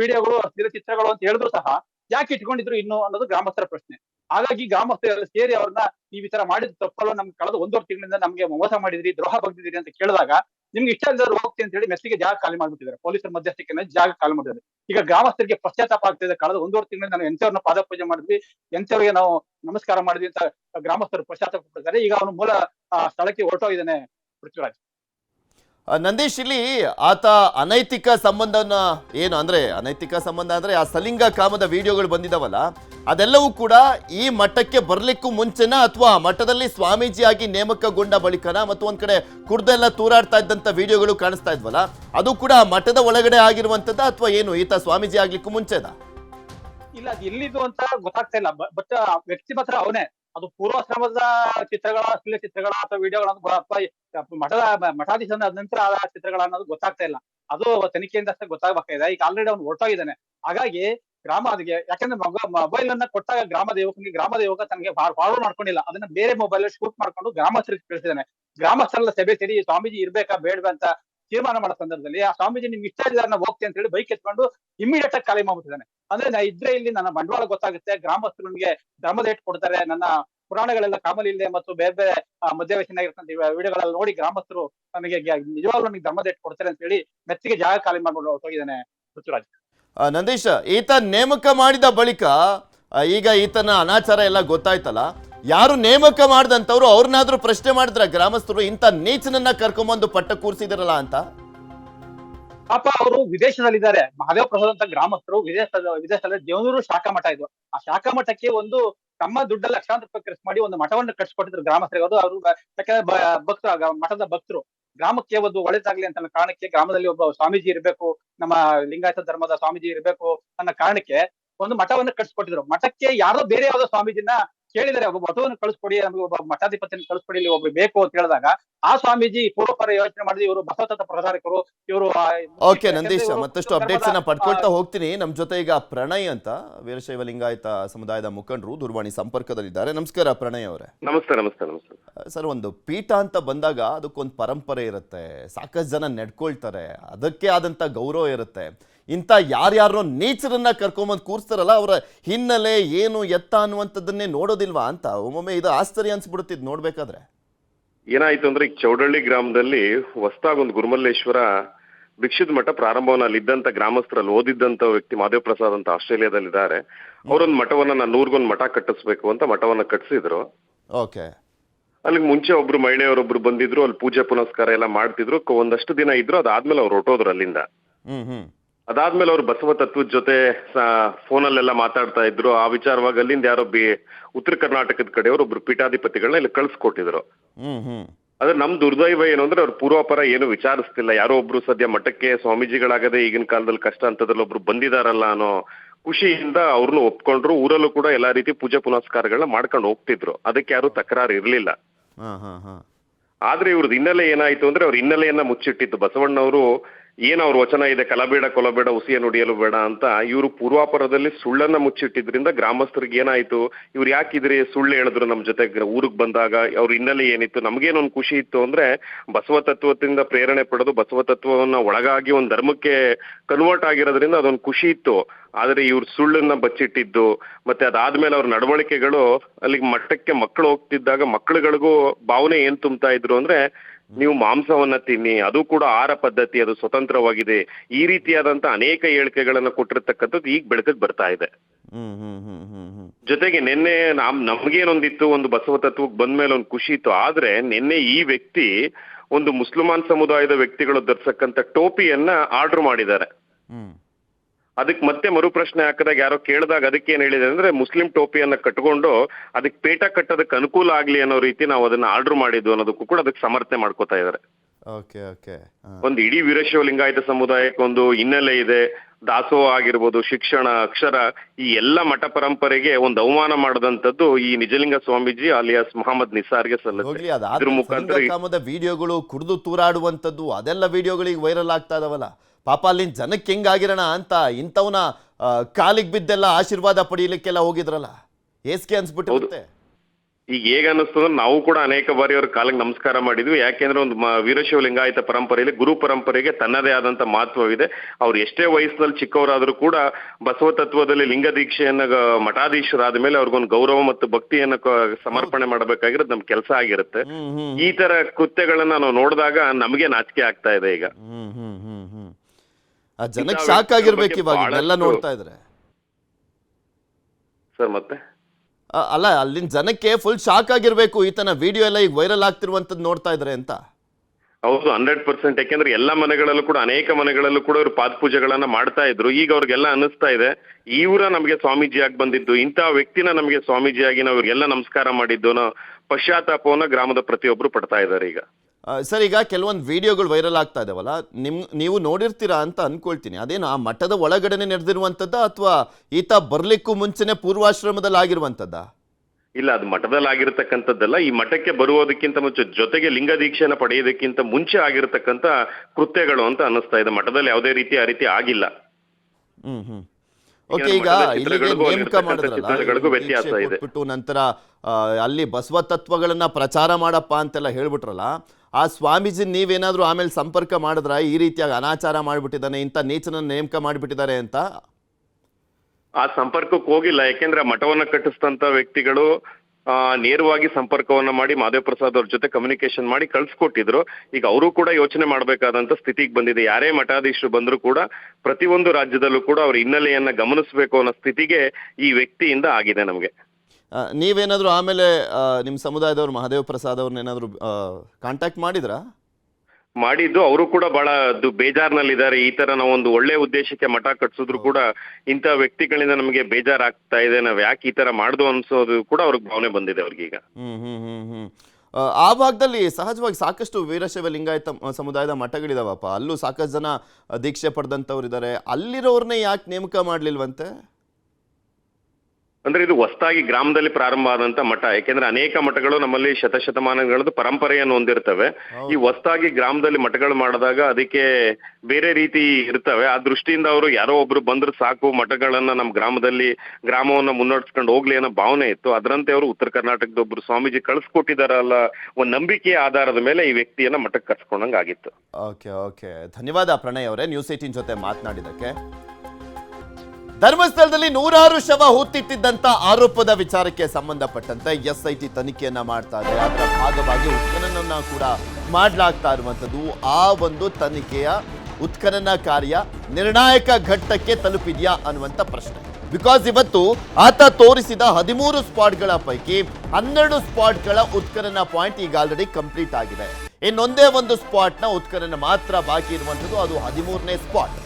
Speaker 5: ವಿಡಿಯೋಗಳು ಚಿತ್ರಗಳು ಅಂತ ಹೇಳಿದ್ರು ಸಹ ಯಾಕೆ ಇಟ್ಕೊಂಡಿದ್ರು ಇನ್ನು ಅನ್ನೋದು ಗ್ರಾಮಸ್ಥರ ಪ್ರಶ್ನೆ. ಹಾಗಾಗಿ ಗ್ರಾಮಸ್ಥರೆಲ್ಲ ಸೇರಿ ಅವ್ರನ್ನ ನೀವು ಈ ತರ ಮಾಡಿದ ತಪ್ಪಲ್ಲ ನಮ್ಗೆ ಕಳೆದ ಒಂದೂವರೆ ತಿಂಗಳಿಂದ ನಮ್ಗೆ ಮೋಸ ಮಾಡಿದ್ರಿ, ದ್ರೋಹ ಬಗ್ದಿದ್ರಿ ಅಂತ ಕೇಳಿದಾಗ ನಿಮ್ಗೆ ಇಷ್ಟ ಇಲ್ಲದವ್ರು ಹೋಗ್ತೀನಿ ಅಂತ ಹೇಳಿ ಮೆಸ್ಸಿಗೆ ಜಾಗ ಖಾಲಿ ಮಾಡ್ಬಿಟ್ಟಿದ್ದಾರೆ. ಪೊಲೀಸರ ಮಧ್ಯಸ್ಥಿಕೆ ಜಾಗ ಖಾಲಿ ಮಾಡಿದ್ದಾರೆ. ಈಗ ಗ್ರಾಮಸ್ಥರಿಗೆ ಪಶ್ಚಾತ್ತಾಪ ಆಗ್ತಿದೆ ಕಳೆದ ಒಂದೂವರೆ ತಿಂಗಳಿಂದ ನಾವು ಎಂತವ್ರನ್ನ ಪಾದಪೂಜೆ ಮಾಡಿದ್ವಿ ಎಂತವ್ರಿಗೆ ನಾವು ನಮಸ್ಕಾರ ಮಾಡಿದ್ವಿ ಅಂತ ಗ್ರಾಮಸ್ಥರು ಪಶ್ಚಾತ್ತಾಪ ಪಡ್ತಾರೆ. ಈಗ ಅವನು ಮೂಲ ಸ್ಥಳಕ್ಕೆ ಹೊರಟೋಗಿದ್ದಾನೆ ಪೃಥ್ವಿರಾಜ್.
Speaker 1: ನಂದೀಶ್, ಇಲ್ಲಿ ಆತ ಅನೈತಿಕ ಸಂಬಂಧನ ಏನು ಅಂದ್ರೆ, ಅನೈತಿಕ ಸಂಬಂಧ ಅಂದ್ರೆ ಆ ಸಲಿಂಗ ಕಾಮದ ವಿಡಿಯೋಗಳು ಬಂದಿದವಲ್ಲ, ಅದೆಲ್ಲವೂ ಕೂಡ ಈ ಮಠಕ್ಕೆ ಬರ್ಲಿಕ್ಕೂ ಮುಂಚೆನ ಅಥವಾ ಮಠದಲ್ಲಿ ಸ್ವಾಮೀಜಿಯಾಗಿ ನೇಮಕಗೊಂಡ ಬಳಿಕನ? ಮತ್ತು ಒಂದ್ ಕಡೆ ಕುರ್ದೆಲ್ಲ ತೂರಾಡ್ತಾ ಇದ್ದಂತ ವಿಡಿಯೋಗಳು ಕಾಣಿಸ್ತಾ ಇದ್ವಲ್ಲ, ಅದು ಕೂಡ ಮಠದ ಒಳಗಡೆ ಆಗಿರುವಂತದ್ದ ಅಥವಾ ಏನು ಈತ ಸ್ವಾಮೀಜಿ ಆಗ್ಲಿಕ್ಕೂ ಮುಂಚೆದ
Speaker 5: ಇಲ್ಲ, ಅದು ಎಲ್ಲಿದು ಅಂತ ಗೊತ್ತಾಗ್ತಾ ಇಲ್ಲ ಬಟ್ ವ್ಯಕ್ತಿ ಮಾತ್ರ ಅವನೇ. ಅದು ಪೂರ್ವಾಶ್ರಮದ ಚಿತ್ರಗಳ ಅಶ್ಲೀಲ ಚಿತ್ರಗಳ ಅಥವಾ ವಿಡಿಯೋಗಳ ಮಠದ ಮಠಾಧೀಶ ನಂತರ ಆದ ಚಿತ್ರಗಳ ಅನ್ನೋದು ಗೊತ್ತಾಗ್ತಾ ಇಲ್ಲ. ಅದು ತನಿಖೆಯಿಂದ ಅಷ್ಟೇ ಗೊತ್ತಾಗ್ಬೇಕಾಗಿದೆ. ಈಗ ಆಲ್ರೆಡಿ ಅವ್ನು ಹೊರಟೋಗಿದ್ದಾನೆ. ಹಾಗಾಗಿ ಗ್ರಾಮ ಅದಕ್ಕೆ ಯಾಕಂದ್ರೆ ಮೊಬೈಲ್ ಅನ್ನ ಕೊಟ್ಟಾಗ ಗ್ರಾಮದ ಯುವಕನಿಗೆ ಗ್ರಾಮದ ಯುವಕ ತನಗೆ ಫಾರ್ವರ್ಡ್ ಮಾಡ್ಕೊಂಡಿಲ್ಲ. ಅದನ್ನ ಬೇರೆ ಮೊಬೈಲ್ ಶೂಟ್ ಮಾಡ್ಕೊಂಡು ಗ್ರಾಮಸ್ಥರಿಗೆ ಕಳಿಸಿದ್ದಾನೆ ಗ್ರಾಮಸ್ಥರೆಲ್ಲ ಸಭೆ ಸೇರಿ ಸ್ವಾಮೀಜಿ ಇರ್ಬೇಕಾ, ಬೇಡವಾ ಅಂತ ತೀರ್ಮಾನ ಮಾಡೋ ಸಂದರ್ಭದಲ್ಲಿ ಆ ಸ್ವಾಮೀಜಿ ನಿಮ್ಗೆ ಇಷ್ಟ ಇಲ್ಲ, ನಾನು ಹೋಗ್ತೀನಿ ಅಂತ ಹೇಳಿ ಬೈಕ್ ಎತ್ಕೊಂಡು ಇಮಿಡಿಯೇಟ್ ಆಗಿ ಖಾಲಿ ಮಾಡ್ಬಿಟ್ಟಿದ್ದಾನೆ. ಅಂದ್ರೆ ನಾ ಇದ್ರೆ ಇಲ್ಲಿ ನನ್ನ ಬಂಡವಾಳ ಗೊತ್ತಾಗುತ್ತೆ, ಗ್ರಾಮಸ್ಥರು ನನಗೆ ಧರ್ಮದ ಏಟ್ ಕೊಡ್ತಾರೆ, ನನ್ನ ಪುರಾಣಗಳೆಲ್ಲ ಕಾಮಲ್ ಇಲ್ಲದೆ ಮತ್ತು ಬೇರೆ ಬೇರೆ ಮಧ್ಯವಯಸ್ಸಿನ ವಿಡಿಯೋಗಳಲ್ಲಿ ನೋಡಿ ಗ್ರಾಮಸ್ಥರು ನನಗೆ ನಿಜವಾಗ್ಲೂ ನನಗೆ ಧರ್ಮದ ಏಟ್ ಕೊಡ್ತಾರೆ ಅಂತ ಹೇಳಿ ಮೆತ್ತಿಗೆ ಜಾಗ ಖಾಲಿ ಮಾಡ್ಕೊಂಡು ಹೋಗಿದ್ದಾನೆ ಪೃಥ್ವಿರಾಜ್.
Speaker 1: ನಂದೀಶ್, ಈತ ನೇಮಕ ಮಾಡಿದ ಬಳಿಕ ಈಗ ಈತನ ಅನಾಚಾರ ಎಲ್ಲ ಗೊತ್ತಾಯ್ತಲ್ಲ? ಯಾರು ನೇಮಕ ಮಾಡಿದಂಥವ್ರು ಅವ್ರನ್ನಾದ್ರೂ ಪ್ರಶ್ನೆ ಮಾಡಿದ್ರ ಗ್ರಾಮಸ್ಥರು ಇಂಥ ನೀಚನನ್ನ ಕರ್ಕೊಂಬಂದು ಪಟ್ಟ ಕೂರಿಸಿದಿರಲ್ಲ ಅಂತ?
Speaker 5: ಪಾಪ ಅವರು ವಿದೇಶದಲ್ಲಿದ್ದಾರೆ. ಮಹಾದೇವ ಪ್ರಸಾದ್ ಅಂತ ಗ್ರಾಮಸ್ಥರು ವಿದೇಶದ ವಿದೇಶದಲ್ಲಿ ದೇವನೂರು ಶಾಖಾ ಮಠ ಇದು. ಆ ಶಾಖಾ ಮಠಕ್ಕೆ ಒಂದು ತಮ್ಮ ದುಡ್ಡ ಲಕ್ಷಾಂತರ ರೂಪಾಯಿ ಖರ್ಚು ಮಾಡಿ ಒಂದು ಮಠವನ್ನು ಕಟ್ಸಿಕೊಟ್ಟಿದ್ರು ಗ್ರಾಮಸ್ಥರಿಗೆ. ಅದು ಅವರು ಯಾಕಂದ್ರೆ ಭಕ್ತರು ಮಠದ ಭಕ್ತರು. ಗ್ರಾಮಕ್ಕೆ ಒಂದು ಒಳ್ಳೇದಾಗ್ಲಿ ಅಂತ ಕಾರಣಕ್ಕೆ ಗ್ರಾಮದಲ್ಲಿ ಒಬ್ಬ ಸ್ವಾಮೀಜಿ ಇರಬೇಕು, ನಮ್ಮ ಲಿಂಗಾಯತ ಧರ್ಮದ ಸ್ವಾಮೀಜಿ ಇರಬೇಕು ಅನ್ನೋ ಕಾರಣಕ್ಕೆ ಒಂದು ಮಠವನ್ನು ಕಟ್ಸಿಕೊಟ್ಟಿದ್ರು ಮಠಕ್ಕೆ ಯಾರೋ ಬೇರೆ ಯಾವ್ದೋ ಸ್ವಾಮೀಜಿನ ಕೇಳಿದರೆ ಒಬ್ಬ ಮಠವನ್ನು ಕಳಿಸ್ಕೊಡಿ ನಮಗೆ ಒಬ್ಬ ಮಠಾಧಿಪತಿಯನ್ನು ಕಳಿಸ್ಕೊಡಿ ಇಲ್ಲಿ ಒಬ್ರು ಬೇಕು ಅಂತ ಹೇಳಿದಾಗ ಆ ಸ್ವಾಮೀಜಿ ಪೂರ್ವಪರ ಯೋಚನೆ ಮಾಡಿದ್ರು ಇವರು ಬಸವತತ್ವ ಪ್ರಸಾರಕರು ಇವರು
Speaker 1: ಓಕೆ ನಂದೀಶ್ ಮತ್ತಷ್ಟು ಅಪ್ಡೇಟ್ಸ್ ಅನ್ನ ಪಡ್ಕೊಳ್ತಾ ಹೋಗ್ತೀನಿ. ನಮ್ಮ ಜೊತೆ ಈಗ ಪ್ರಣಯ್ ಅಂತ ವೀರಶೈವ ಲಿಂಗಾಯತ ಸಮುದಾಯದ ಮುಖಂಡರು ದೂರವಾಣಿ ಸಂಪರ್ಕದಲ್ಲಿದ್ದಾರೆ. ನಮಸ್ಕಾರ ಪ್ರಣಯ್ ಅವರೇ.
Speaker 4: ನಮಸ್ತೆ ನಮಸ್ತೆ ನಮಸ್ತೆ.
Speaker 1: ಸರ್ ಒಂದು ಪೀಠ ಅಂತ ಬಂದಾಗ ಅದಕ್ಕೊಂದು ಪರಂಪರೆ ಇರುತ್ತೆ. ಸಾಕಷ್ಟು ಜನ ನಡ್ಕೊಳ್ತಾರೆ. ಅದಕ್ಕೆ ಆದಂತ ಗೌರವ ಇರುತ್ತೆ. ಇಂಥ ಯಾರ್ಯಾರೋ ನೇಚರನ್ನು ಕರ್ಕೊಂಬಂದು ಕೂರಿಸ್ತಾರಲ್ಲ ಅವರ ಹಿನ್ನೆಲೆ ಏನು ಎತ್ತ ಅನ್ನುವಂಥದ್ದನ್ನೇ ನೋಡೋದಿಲ್ವಾ ಅಂತ ಒಮ್ಮೊಮ್ಮೆ ಇದು ಆಶ್ಚರ್ಯ ಅನ್ಸ್ಬಿಡುತ್ತಿದ್ ನೋಡ್ಬೇಕಾದ್ರೆ.
Speaker 4: ಏನಾಯ್ತು ಅಂದ್ರೆ ಈಗ ಚೌಡಳ್ಳಿ ಗ್ರಾಮದಲ್ಲಿ ಹೊಸದಾಗಿ ಒಂದು ಗುರುಮಲ್ಲೇಶ್ವರ ಭಿಕ್ಷದ ಮಠ ಪ್ರಾರಂಭವನ್ನ ಅಲ್ಲಿದ್ದಂತ ಗ್ರಾಮಸ್ಥರಲ್ಲಿ ಓದಿದ್ದಂತ ವ್ಯಕ್ತಿ ಮಾದೇವ್ ಪ್ರಸಾದ್ ಅಂತ ಆಸ್ಟ್ರೇಲಿಯಾದಲ್ಲಿ ಇದ್ದಾರೆ ಅವರೊಂದು ಮಠವನ್ನ ನಾನು ನೂರ್ಗೊಂದು ಮಠ ಕಟ್ಟಿಸ್ಬೇಕು ಅಂತ ಮಠವನ್ನ ಕಟ್ಟಿಸಿದ್ರು
Speaker 1: ಓಕೆ.
Speaker 4: ಅಲ್ಲಿಗೆ ಮುಂಚೆ ಒಬ್ರು ಮಹಿಳೆಯವರೊಬ್ರು ಬಂದಿದ್ರು ಅಲ್ಲಿ ಪೂಜೆ ಪುನಸ್ಕಾರ ಎಲ್ಲ ಮಾಡ್ತಿದ್ರು. ಒಂದಷ್ಟು ದಿನ ಇದ್ರು ಅದಾದ್ಮೇಲೆ ಅವ್ರು ಹೊರಟೋದ್ರು ಅಲ್ಲಿಂದ.
Speaker 1: ಹ್ಮ್ ಹ್ಮ್.
Speaker 4: ಅದಾದ್ಮೇಲೆ ಅವರು ಬಸವ ತತ್ವದ ಜೊತೆ ಫೋನಲ್ಲೆಲ್ಲ ಮಾತಾಡ್ತಾ ಇದ್ರು. ಆ ವಿಚಾರವಾಗಿ ಅಲ್ಲಿಂದ ಯಾರೋ ಬಿ ಉತ್ತರ ಕರ್ನಾಟಕದ ಕಡೆಯವರು ಒಬ್ರು ಪೀಠಾಧಿಪತಿಗಳನ್ನ ಇಲ್ಲಿ ಕಳ್ಸಿಕೊಟ್ಟಿದ್ರು. ಆದ್ರೆ ನಮ್ ದುರ್ದೈವ ಏನು ಅಂದ್ರೆ ಅವ್ರ ಪೂರ್ವಾಪರ ಏನು ವಿಚಾರಿಸ್ತಿಲ್ಲ. ಯಾರೋ ಒಬ್ರು ಸದ್ಯ ಮಠಕ್ಕೆ ಸ್ವಾಮೀಜಿಗಳಾಗದೆ ಈಗಿನ ಕಾಲದಲ್ಲಿ ಕಷ್ಟ ಅಂತದ್ರಲ್ಲಿ ಒಬ್ರು ಬಂದಿದಾರಲ್ಲ ಅನ್ನೋ ಖುಷಿಯಿಂದ ಅವ್ರನ್ನು ಒಪ್ಕೊಂಡ್ರು. ಊರಲ್ಲೂ ಕೂಡ ಎಲ್ಲಾ ರೀತಿ ಪೂಜೆ ಪುನಸ್ಕಾರಗಳನ್ನ ಮಾಡ್ಕೊಂಡು ಹೋಗ್ತಿದ್ರು. ಅದಕ್ಕೆ ಯಾರು ತಕರಾರು ಇರ್ಲಿಲ್ಲ. ಆದ್ರೆ ಇವ್ರದ್ದು ಹಿನ್ನೆಲೆ ಏನಾಯ್ತು ಅಂದ್ರೆ ಅವ್ರ ಹಿನ್ನೆಲೆಯನ್ನ ಮುಚ್ಚಿಟ್ಟಿದ್ದು. ಬಸವಣ್ಣವರು ಏನ್ ಅವ್ರ ವಚನ ಇದೆ, ಕಲಬೇಡ, ಕೊಲಬೇಡ ಉಸಿಯ ನುಡಿಯಲು ಬೇಡ ಅಂತ, ಇವರು ಪೂರ್ವಾಪರದಲ್ಲಿ ಸುಳ್ಳನ್ನ ಮುಚ್ಚಿಟ್ಟಿದ್ರಿಂದ ಗ್ರಾಮಸ್ಥರಿಗೆ ಏನಾಯ್ತು? ಇವ್ರು ಯಾಕಿದ್ರಿ ಸುಳ್ಳು ಹೇಳಿದ್ರು ನಮ್ಮ ಜೊತೆ ಊರಿಗೆ ಬಂದಾಗ? ಅವ್ರ ಹಿನ್ನೆಲೆ ಏನಿತ್ತು? ನಮ್ಗೇನೊಂದು ಖುಷಿ ಇತ್ತು ಅಂದ್ರೆ ಬಸವ ತತ್ವದಿಂದ ಪ್ರೇರಣೆ ಪಡೆದು ಬಸವ ತತ್ವವನ್ನ ಒಳಗಾಗಿ ಒಂದು ಧರ್ಮಕ್ಕೆ ಕನ್ವರ್ಟ್ ಆಗಿರೋದ್ರಿಂದ ಅದೊಂದು ಖುಷಿ ಇತ್ತು. ಆದ್ರೆ ಇವ್ರು ಸುಳ್ಳನ್ನ ಬಚ್ಚಿಟ್ಟಿದ್ದು, ಮತ್ತೆ ಅದಾದ್ಮೇಲೆ ಅವ್ರ ನಡವಳಿಕೆಗಳು ಅಲ್ಲಿಗೆ ಮಟ್ಟಕ್ಕೆ ಮಕ್ಕಳು ಹೋಗ್ತಿದ್ದಾಗ ಮಕ್ಕಳುಗಳಿಗೂ ಭಾವನೆ ಏನ್ ತುಂಬ್ತಾ ಇದ್ರು ಅಂದ್ರೆ ನೀವು ಮಾಂಸವನ್ನ ತಿನ್ನಿ ಅದು ಕೂಡ ಆಹಾರ ಪದ್ಧತಿ ಅದು ಸ್ವತಂತ್ರವಾಗಿದೆ. ಈ ರೀತಿಯಾದಂತ ಅನೇಕ ಹೇಳಿಕೆಗಳನ್ನ ಕೊಟ್ಟಿರ್ತಕ್ಕಂಥದ್ದು ಈಗ ಬೆಳಕಕ್ಕೆ ಬರ್ತಾ ಇದೆ. ಜೊತೆಗೆ ನಿನ್ನೆ ನಮ್ ನಮ್ಗೇನೊಂದಿತ್ತು ಒಂದು ಬಸವ ತತ್ವಕ್ಕೆ ಬಂದ್ಮೇಲೆ ಒಂದು ಖುಷಿ ಇತ್ತು. ಆದ್ರೆ ನಿನ್ನೆ ಈ ವ್ಯಕ್ತಿ ಒಂದು ಮುಸ್ಲಿಮಾನ್ ಸಮುದಾಯದ ವ್ಯಕ್ತಿಗಳು ಧರಿಸಕ್ಕಂತ ಟೋಪಿಯನ್ನ ಆರ್ಡರ್ ಮಾಡಿದ್ದಾರೆ. ಅದಕ್ಕೆ ಮತ್ತೆ ಮರುಪ್ರಶ್ನೆ ಹಾಕಿದಾಗ ಯಾರೋ ಕೇಳಿದಾಗ ಅದಕ್ಕೆ ಏನು ಹೇಳಿದೆ ಅಂದ್ರೆ ಮುಸ್ಲಿಂ ಟೋಪಿಯನ್ನ ಕಟ್ಕೊಂಡು ಅದಕ್ಕೆ ಪೇಟ ಕಟ್ಟೋದಕ್ಕೆ ಅನುಕೂಲ ಆಗ್ಲಿ ಅನ್ನೋ ರೀತಿ ನಾವು ಅದನ್ನ ಆರ್ಡರ್ ಮಾಡಿದ್ವು ಅನ್ನೋದಕ್ಕೂ ಕೂಡ ಅದಕ್ಕೆ ಸಮರ್ಥನೆ ಮಾಡ್ಕೋತಾ
Speaker 1: ಓಕೆ
Speaker 4: ಒಂದು ಇಡೀ ವೀರಶೈವ ಲಿಂಗಾಯತ ಸಮುದಾಯಕ್ಕೆ ಒಂದು ಹಿನ್ನೆಲೆ ಇದೆ. ದಾಸೋಹ ಆಗಿರ್ಬೋದು ಶಿಕ್ಷಣ ಅಕ್ಷರ ಈ ಎಲ್ಲ ಮಠ ಪರಂಪರೆಗೆ ಒಂದು ಅವಮಾನ ಮಾಡದಂತದ್ದು ಈ ನಿಜಲಿಂಗ ಸ್ವಾಮೀಜಿ ಅಲಿಯಾಸ್ ಮೊಹಮ್ಮದ್ ನಿಸಾರ್ಗೆ ಸಲ್ಲುತ್ತೆ. ಇದ್ರ
Speaker 1: ವಿಡಿಯೋಗಳು ಕುಡಿದು ತೂರಾಡುವಂತದ್ದು ಅದೆಲ್ಲ ವಿಡಿಯೋಗಳಿಗೆ ವೈರಲ್ ಆಗ್ತಾ ಇದಾವಲ್ಲ. ಪಾಪ ಅಲ್ಲಿನ ಜನಕ್ಕೆ ಹೆಂಗಾಗಿರೋಣ ಅಂತ ಇಂಥವನ್ನ ಕಾಲಿಗೆ ಬಿದ್ದೆಲ್ಲ ಆಶೀರ್ವಾದ ಪಡೀಲಿಕ್ಕೆಲ್ಲ ಹೋಗಿದ್ರಲ್ಲ? ಏಸ್ಕೆ ಅನ್ಸ್ಬಿಟ್ಟಿರುತ್ತೆ.
Speaker 4: ಈಗ ಹೇಗ ಅನ್ನಿಸ್ತದ ನಾವು ಕೂಡ ಅನೇಕ ಬಾರಿ ಅವ್ರ ಕಾಲಿಗೆ ನಮಸ್ಕಾರ ಮಾಡಿದ್ವಿ. ಯಾಕೆಂದ್ರೆ ಒಂದು ವೀರಶಿವ ಲಿಂಗಾಯತ ಪರಂಪರೆಯಲ್ಲಿ ಗುರು ಪರಂಪರೆಗೆ ತನ್ನದೇ ಆದಂತ ಮಹತ್ವವಿದೆ. ಅವ್ರು ಎಷ್ಟೇ ವಯಸ್ಸಿನಲ್ಲಿ ಚಿಕ್ಕವರಾದರೂ ಕೂಡ ಬಸವ ತತ್ವದಲ್ಲಿ ಲಿಂಗ ದೀಕ್ಷೆಯನ್ನ ಮಠಾಧೀಶರಾದ ಮೇಲೆ ಅವ್ರಿಗೊಂದು ಗೌರವ ಮತ್ತು ಭಕ್ತಿಯನ್ನ ಸಮರ್ಪಣೆ ಮಾಡಬೇಕಾಗಿರೋದು ನಮ್ ಕೆಲಸ ಆಗಿರುತ್ತೆ. ಈ ತರ ಕೃತ್ಯಗಳನ್ನ ನಾವು ನೋಡಿದಾಗ ನಮಗೆ ನಾಚಿಕೆ ಆಗ್ತಾ ಇದೆ ಈಗ.
Speaker 1: ಆ ಜನಕ್ಕೆ ಶಾಕ್ ಆಗಿರ್ಬೇಕು ಇವಾಗ
Speaker 4: ಎಲ್ಲ
Speaker 1: ನೋಡ್ತಾ ಇದ್ರೆ.
Speaker 4: ಸರ್ ಮತ್ತೆ?
Speaker 1: ಅಲ್ಲ ಅಲ್ಲಿನ ಜನಕ್ಕೆ ಫುಲ್ ಶಾಕ್ ಆಗಿರ್ಬೇಕು. ಈತನ ವಿಡಿಯೋ ಎಲ್ಲ ಈಗ ವೈರಲ್ ಆಗ್ತಿರುವಂತದ್ದು ನೋಡ್ತಾ ಇದ್ರೆ ಅಂತ.
Speaker 4: ಹೌದು ಹಂಡ್ರೆಡ್ ಪರ್ಸೆಂಟ್ ಯಾಕೆಂದ್ರೆ ಎಲ್ಲಾ ಮನೆಗಳಲ್ಲೂ ಕೂಡ ಅನೇಕ ಮನೆಗಳಲ್ಲೂ ಕೂಡ ಇವರು ಪಾದಪೂಜೆಗಳನ್ನ ಮಾಡ್ತಾ ಇದ್ರು. ಈಗ ಅವ್ರಿಗೆಲ್ಲ ಅನಿಸ್ತಾ ಇದೆ ಇವರ ನಮಗೆ ಸ್ವಾಮೀಜಿಯಾಗಿ ಬಂದಿದ್ದು ಇಂತಹ ವ್ಯಕ್ತಿನ ನಮಗೆ ಸ್ವಾಮೀಜಿಯಾಗಿ ನಾವು ಇವ್ರಿಗೆಲ್ಲ ನಮಸ್ಕಾರ ಮಾಡಿದ್ದು ಅನ್ನೋ ಪಶ್ಚಾತ್ತಾಪವನ್ನ ಗ್ರಾಮದ ಪ್ರತಿಯೊಬ್ರು ಪಡ್ತಾ ಇದ್ದಾರೆ ಈಗ.
Speaker 1: ಸರ್ ಈಗ ಕೆಲವೊಂದು ವಿಡಿಯೋಗಳು ವೈರಲ್ ಆಗ್ತಾ ಇದಾವಲ್ಲ ನಿಮ್ ನೀವು ನೋಡಿರ್ತೀರಾ ಅಂತ ಅನ್ಕೊಳ್ತೀನಿ. ಅದೇನು ಆ ಮಠದ ಒಳಗಡೆನೆ ನಡೆದಿರುವಂಥದ್ದ ಅಥವಾ ಈತ ಬರ್ಲಿಕ್ಕೂ ಮುಂಚೆನೆ ಪೂರ್ವಾಶ್ರಮದಲ್ಲಿ ಆಗಿರುವಂಥದ್ದ?
Speaker 4: ಇಲ್ಲ ಅದು ಮಠದಲ್ಲಿ ಆಗಿರತಕ್ಕಂಥದ್ದಲ್ಲ. ಈ ಮಠಕ್ಕೆ ಬರುವುದಕ್ಕಿಂತ ಮುಂಚೆ ಜೊತೆಗೆ ಲಿಂಗ ದೀಕ್ಷೆನ ಪಡೆಯೋದಕ್ಕಿಂತ ಮುಂಚೆ ಆಗಿರತಕ್ಕಂಥ ಕೃತ್ಯಗಳು ಅಂತ ಅನ್ನಿಸ್ತಾ ಇದೆ. ಮಠದಲ್ಲಿ ಯಾವುದೇ ರೀತಿ ಆ ರೀತಿ ಆಗಿಲ್ಲ.
Speaker 1: ಹ್ಮ್ ಹ್ಮ್. ಓಕೆ ಈಗ ಇಲ್ಲಿಗೆ ನೇಮಕ ಮಾಡಿದ್ರಲ್ಲ
Speaker 4: ವ್ಯತ್ಯಾಸ ಇದೆ.
Speaker 1: ನಂತರ ಅಲ್ಲಿ ಬಸವ ತತ್ವಗಳನ್ನ ಪ್ರಚಾರ ಮಾಡಪ್ಪ ಅಂತೆಲ್ಲ ಹೇಳ್ಬಿಟ್ರಲ್ಲ ಆ ಸ್ವಾಮೀಜಿ ನೀವೇನಾದ್ರೂ ಆಮೇಲೆ ಸಂಪರ್ಕ ಮಾಡಿದ್ರ ಈ ರೀತಿಯಾಗಿ ಅನಾಚಾರ ಮಾಡ್ಬಿಟ್ಟಿದ್ದಾನೆ ಇಂಥ ನೀಚನ ನೇಮಕ ಮಾಡಿಬಿಟ್ಟಿದ್ದಾರೆ ಅಂತ
Speaker 4: ಆ ಸಂಪರ್ಕಕ್ಕೆ ಹೋಗಿಲ್ಲ ಯಾಕೆಂದ್ರೆ ಮಠವನ್ನ ಕಟ್ಟಿಸಿದಂತ ವ್ಯಕ್ತಿಗಳು ನೇರವಾಗಿ ಸಂಪರ್ಕವನ್ನ ಮಾಡಿ ಮಾದೇವ್ ಪ್ರಸಾದ್ ಅವ್ರ ಜೊತೆ ಕಮ್ಯುನಿಕೇಶನ್ ಮಾಡಿ ಕಳ್ಸಿಕೊಟ್ಟಿದ್ರು. ಈಗ ಅವರು ಕೂಡ ಯೋಚನೆ ಮಾಡಬೇಕಾದಂತ ಸ್ಥಿತಿಗೆ ಬಂದಿದೆ. ಯಾರೇ ಮಠಾಧೀಶರು ಬಂದ್ರು ಕೂಡ ಪ್ರತಿಯೊಂದು ರಾಜ್ಯದಲ್ಲೂ ಕೂಡ ಅವ್ರ ಹಿನ್ನೆಲೆಯನ್ನ ಗಮನಿಸಬೇಕು ಅನ್ನೋ ಸ್ಥಿತಿಗೆ ಈ ವ್ಯಕ್ತಿಯಿಂದ ಆಗಿದೆ ನಮಗೆ.
Speaker 1: ನೀವೇನಾದರೂ ಆಮೇಲೆ ನಿಮ್ಮ ಸಮುದಾಯದವರು ಮಹಾದೇವ್ ಪ್ರಸಾದ್ ಅವ್ರನ್ನೇನಾದ್ರೂ ಕಾಂಟ್ಯಾಕ್ಟ್ ಮಾಡಿದ್ರಾ?
Speaker 4: ಮಾಡಿದ್ದು ಅವರು ಕೂಡ ಬಹಳ ಅದು ಬೇಜಾರ್ನಲ್ಲಿದ್ದಾರೆ. ಈ ತರ ನಾವು ಒಂದು ಒಳ್ಳೆ ಉದ್ದೇಶಕ್ಕೆ ಮಠ ಕಟ್ಸಿದ್ರು ಕೂಡ ಇಂಥ ವ್ಯಕ್ತಿಗಳಿಂದ ನಮಗೆ ಬೇಜಾರಾಗ್ತಾ ಇದೆ. ನಾವು ಯಾಕೆ ಈ ತರ ಮಾಡ್ದು ಅನ್ಸೋದು ಕೂಡ ಅವ್ರಿಗೆ ಭಾವನೆ ಬಂದಿದೆ ಅವ್ರಿಗೀಗ.
Speaker 1: ಆ, ಆ ಭಾಗದಲ್ಲಿ ಸಹಜವಾಗಿ ಸಾಕಷ್ಟು ವೀರಶೈವ ಲಿಂಗಾಯತ ಸಮುದಾಯದ ಮಠಗಳಿದಾವಪ್ಪ. ಅಲ್ಲೂ ಸಾಕಷ್ಟು ಜನ ದೀಕ್ಷೆ ಪಡೆದಂಥವ್ರು ಇದ್ದಾರೆ ಅಲ್ಲಿರೋರ್ನೇ ಯಾಕೆ ನೇಮಕ ಮಾಡ್ಲಿಲ್ವಂತೆ?
Speaker 4: ಅಂದ್ರೆ ಇದು ಹೊಸದಾಗಿ ಗ್ರಾಮದಲ್ಲಿ ಪ್ರಾರಂಭ ಆದಂತ ಮಠ. ಯಾಕೆಂದ್ರೆ ಅನೇಕ ಮಠಗಳು ನಮ್ಮಲ್ಲಿ ಶತಶತಮಾನಗಳದ್ದು ಪರಂಪರೆಯನ್ನು ಹೊಂದಿರ್ತವೆ. ಈ ಹೊಸದಾಗಿ ಗ್ರಾಮದಲ್ಲಿ ಮಠಗಳು ಮಾಡಿದಾಗ ಅದಕ್ಕೆ ಬೇರೆ ರೀತಿ ಇರ್ತವೆ. ಆ ದೃಷ್ಟಿಯಿಂದ ಅವರು ಯಾರೋ ಒಬ್ರು ಬಂದ್ರೆ ಸಾಕು ಮಠಗಳನ್ನ ನಮ್ಮ ಗ್ರಾಮದಲ್ಲಿ ಗ್ರಾಮವನ್ನ ಮುನ್ನಡೆಸ್ಕೊಂಡು ಹೋಗ್ಲಿ ಅನ್ನೋ ಭಾವನೆ ಇತ್ತು. ಅದರಂತೆ ಅವರು ಉತ್ತರ ಕರ್ನಾಟಕದ ಒಬ್ರು ಸ್ವಾಮೀಜಿ ಕಳ್ಸಿಕೊಟ್ಟಿದಾರಲ್ಲ ಒಂದ್ ನಂಬಿಕೆಯ ಆಧಾರದ ಮೇಲೆ ಈ ವ್ಯಕ್ತಿಯನ್ನ ಮಠಕ್ಕೆ ಕರ್ಸ್ಕೊಂಡಂಗ್ ಆಗಿತ್ತು
Speaker 1: ಓಕೆ ಓಕೆ. ಧನ್ಯವಾದ ಪ್ರಣಯ್ ಅವರೇ ನ್ಯೂಸ್ ಏಟಿನ್ ಜೊತೆ ಮಾತನಾಡಿದಕ್ಕೆ ಧರ್ಮಸ್ಥಳದಲ್ಲಿ ನೂರಾರು ಶವ ಹೂತಿಟ್ಟಿದ್ದಂತ ಆರೋಪದ ವಿಚಾರಕ್ಕೆ ಸಂಬಂಧಪಟ್ಟಂತೆ ಎಸ್ ಐ ಟಿ ತನಿಖೆಯನ್ನ ಮಾಡ್ತಾ ಇದೆ. ಅದರ ಭಾಗವಾಗಿ ಉತ್ಖನನನ್ನ ಕೂಡ ಮಾಡಲಾಗ್ತಾ ಇರುವಂಥದ್ದು ಆ ಒಂದು ತನಿಖೆಯ ಉತ್ಖನನ ಕಾರ್ಯ ನಿರ್ಣಾಯಕ ಘಟ್ಟಕ್ಕೆ ತಲುಪಿದ್ಯಾ ಅನ್ನುವಂಥ ಪ್ರಶ್ನೆ. ಬಿಕಾಸ್ ಇವತ್ತು ಆತ ತೋರಿಸಿದ ಹದಿಮೂರು ಸ್ಪಾಟ್ಗಳ ಪೈಕಿ ಹನ್ನೆರಡು ಸ್ಪಾಟ್ಗಳ ಉತ್ಖನನ ಪಾಯಿಂಟ್ ಈಗ ಆಲ್ರೆಡಿ ಕಂಪ್ಲೀಟ್ ಆಗಿದೆ. ಇನ್ನೊಂದೇ ಒಂದು ಸ್ಪಾಟ್ನ ಉತ್ಖನನ ಮಾತ್ರ ಬಾಕಿ ಇರುವಂಥದ್ದು ಅದು ಹದಿಮೂರನೇ ಸ್ಪಾಟ್.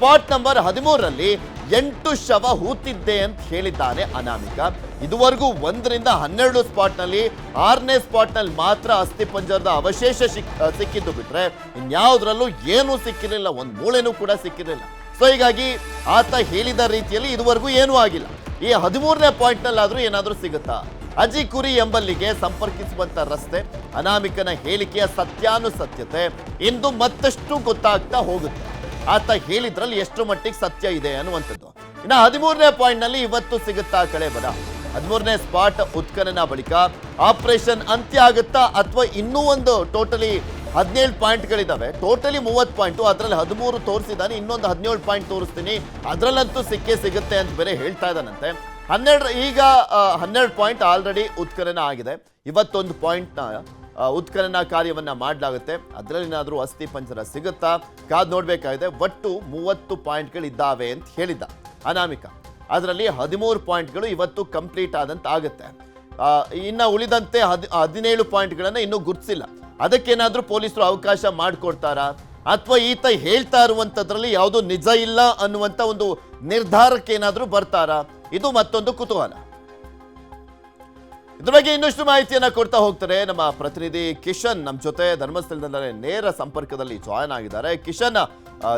Speaker 1: ಸ್ಪಾಟ್ ನಂಬರ್ ಹದಿಮೂರರಲ್ಲಿ ಎಂಟು ಶವ ಹೂತಿದ್ದೆ ಅಂತ ಹೇಳಿದ್ದಾನೆ ಅನಾಮಿಕ. ಇದುವರೆಗೂ ಒಂದರಿಂದ ಹನ್ನೆರಡು ಸ್ಪಾಟ್ನಲ್ಲಿ ಆರನೇ ಸ್ಪಾಟ್ನಲ್ಲಿ ಮಾತ್ರ ಅಸ್ಥಿಪಂಜರದ ಅವಶೇಷ ಸಿಕ್ ಸಿಕ್ಕಿದ್ದು ಬಿಟ್ರೆ ಇನ್ಯಾವುದ್ರಲ್ಲೂ ಏನೂ ಸಿಕ್ಕಿರಲಿಲ್ಲ, ಒಂದು ಮೂಳೆನೂ ಕೂಡ ಸಿಕ್ಕಿರಲಿಲ್ಲ. ಸೊ ಹೀಗಾಗಿ ಆತ ಹೇಳಿದ ರೀತಿಯಲ್ಲಿ ಇದುವರೆಗೂ ಏನೂ ಆಗಿಲ್ಲ. ಈ ಹದಿಮೂರನೇ ಪಾಯಿಂಟ್ನಲ್ಲಾದರೂ ಏನಾದರೂ ಸಿಗುತ್ತಾ? ಅಜಿ ಕುರಿ ಎಂಬಲ್ಲಿಗೆ ಸಂಪರ್ಕಿಸುವಂತ ರಸ್ತೆ, ಅನಾಮಿಕನ ಹೇಳಿಕೆಯ ಸತ್ಯಾನುಸತ್ಯತೆ ಇಂದು ಮತ್ತಷ್ಟು ಗೊತ್ತಾಗ್ತಾ ಹೋಗುತ್ತೆ. ಆತ ಹೇಳಿದ್ರಲ್ಲಿ ಎಷ್ಟು ಮಟ್ಟಿಗೆ ಸತ್ಯ ಇದೆ ಅನ್ನುವಂಥದ್ದು. ಇನ್ನು ಹದಿಮೂರನೇ ಪಾಯಿಂಟ್ನಲ್ಲಿ ಇವತ್ತು ಸಿಗುತ್ತಾ ಕಳೆ ಬರ ಹದಿಮೂರನೇ ಸ್ಪಾಟ್ ಉತ್ಖನನ ಬಳಿಕ ಆಪರೇಷನ್ ಅಂತ್ಯ ಆಗುತ್ತಾ ಅಥವಾ ಇನ್ನೂ ಒಂದು ಟೋಟಲಿ ಹದಿನೇಳು ಪಾಯಿಂಟ್ಗಳಿದ್ದಾವೆ ಟೋಟಲಿ ಮೂವತ್ತು ಪಾಯಿಂಟು ಅದರಲ್ಲಿ ಹದಿಮೂರು ತೋರಿಸಿದಾನೆ ಇನ್ನೊಂದು ಹದಿನೇಳು ಪಾಯಿಂಟ್ ತೋರಿಸ್ತೀನಿ. ಅದರಲ್ಲಂತೂ ಸಿಕ್ಕೇ ಸಿಗುತ್ತೆ ಅಂತ ಬೇರೆ ಹೇಳ್ತಾ ಇದ್ದಾನಂತೆ. ಹನ್ನೆರಡು, ಈಗ ಹನ್ನೆರಡು ಪಾಯಿಂಟ್ ಆಲ್ರೆಡಿ ಉತ್ಖನನ ಆಗಿದೆ. ಇವತ್ತೊಂದು ಪಾಯಿಂಟ್ನ ಉತ್ಖನನ ಕಾರ್ಯವನ್ನ ಮಾಡಲಾಗುತ್ತೆ. ಅದರಲ್ಲೇನಾದರೂ ಅಸ್ಥಿ ಪಂಜರ ಸಿಗುತ್ತಾ? ಕಾದ್ ನೋಡಬೇಕಾಗಿದೆ, ಒಟ್ಟು ಮೂವತ್ತು ಪಾಯಿಂಟ್ಗಳಿದ್ದಾವೆ ಅಂತ ಹೇಳಿದ್ದ ಅನಾಮಿಕ. ಅದರಲ್ಲಿ ಹದಿಮೂರು ಪಾಯಿಂಟ್ಗಳು ಇವತ್ತು ಕಂಪ್ಲೀಟ್ ಆದಂತ ಆಗುತ್ತೆ. ಇನ್ನು ಉಳಿದಂತೆ ಹದಿ, ಹದಿನೇಳು ಪಾಯಿಂಟ್ಗಳನ್ನು ಇನ್ನೂ ಗುರ್ತಿಸಿಲ್ಲ. ಅದಕ್ಕೇನಾದರೂ ಪೊಲೀಸರು ಅವಕಾಶ ಮಾಡಿಕೊಡ್ತಾರಾ? ಅಥವಾ ಈತ ಹೇಳ್ತಾ ಇರುವಂಥದ್ರಲ್ಲಿ ಯಾವುದೂ ನಿಜ ಇಲ್ಲ ಅನ್ನುವಂಥ ಒಂದು ನಿರ್ಧಾರಕ್ಕೆ ಏನಾದರೂ ಬರ್ತಾರಾ? ಇದು ಮತ್ತೊಂದು ಕುತೂಹಲ. ಇದ್ರ ಬಗ್ಗೆ ಇನ್ನಷ್ಟು ಮಾಹಿತಿಯನ್ನ ಕೊಡ್ತಾ ಹೋಗ್ತಾರೆ. ನಮ್ಮ ಪ್ರತಿನಿಧಿ ಕಿಶನ್ ನಮ್ಮ ಜೊತೆ ಧರ್ಮಸ್ಥಳದಲ್ಲೇ ನೇರ ಸಂಪರ್ಕದಲ್ಲಿ ಜಾಯ್ನ್ ಆಗಿದ್ದಾರೆ. ಕಿಶನ್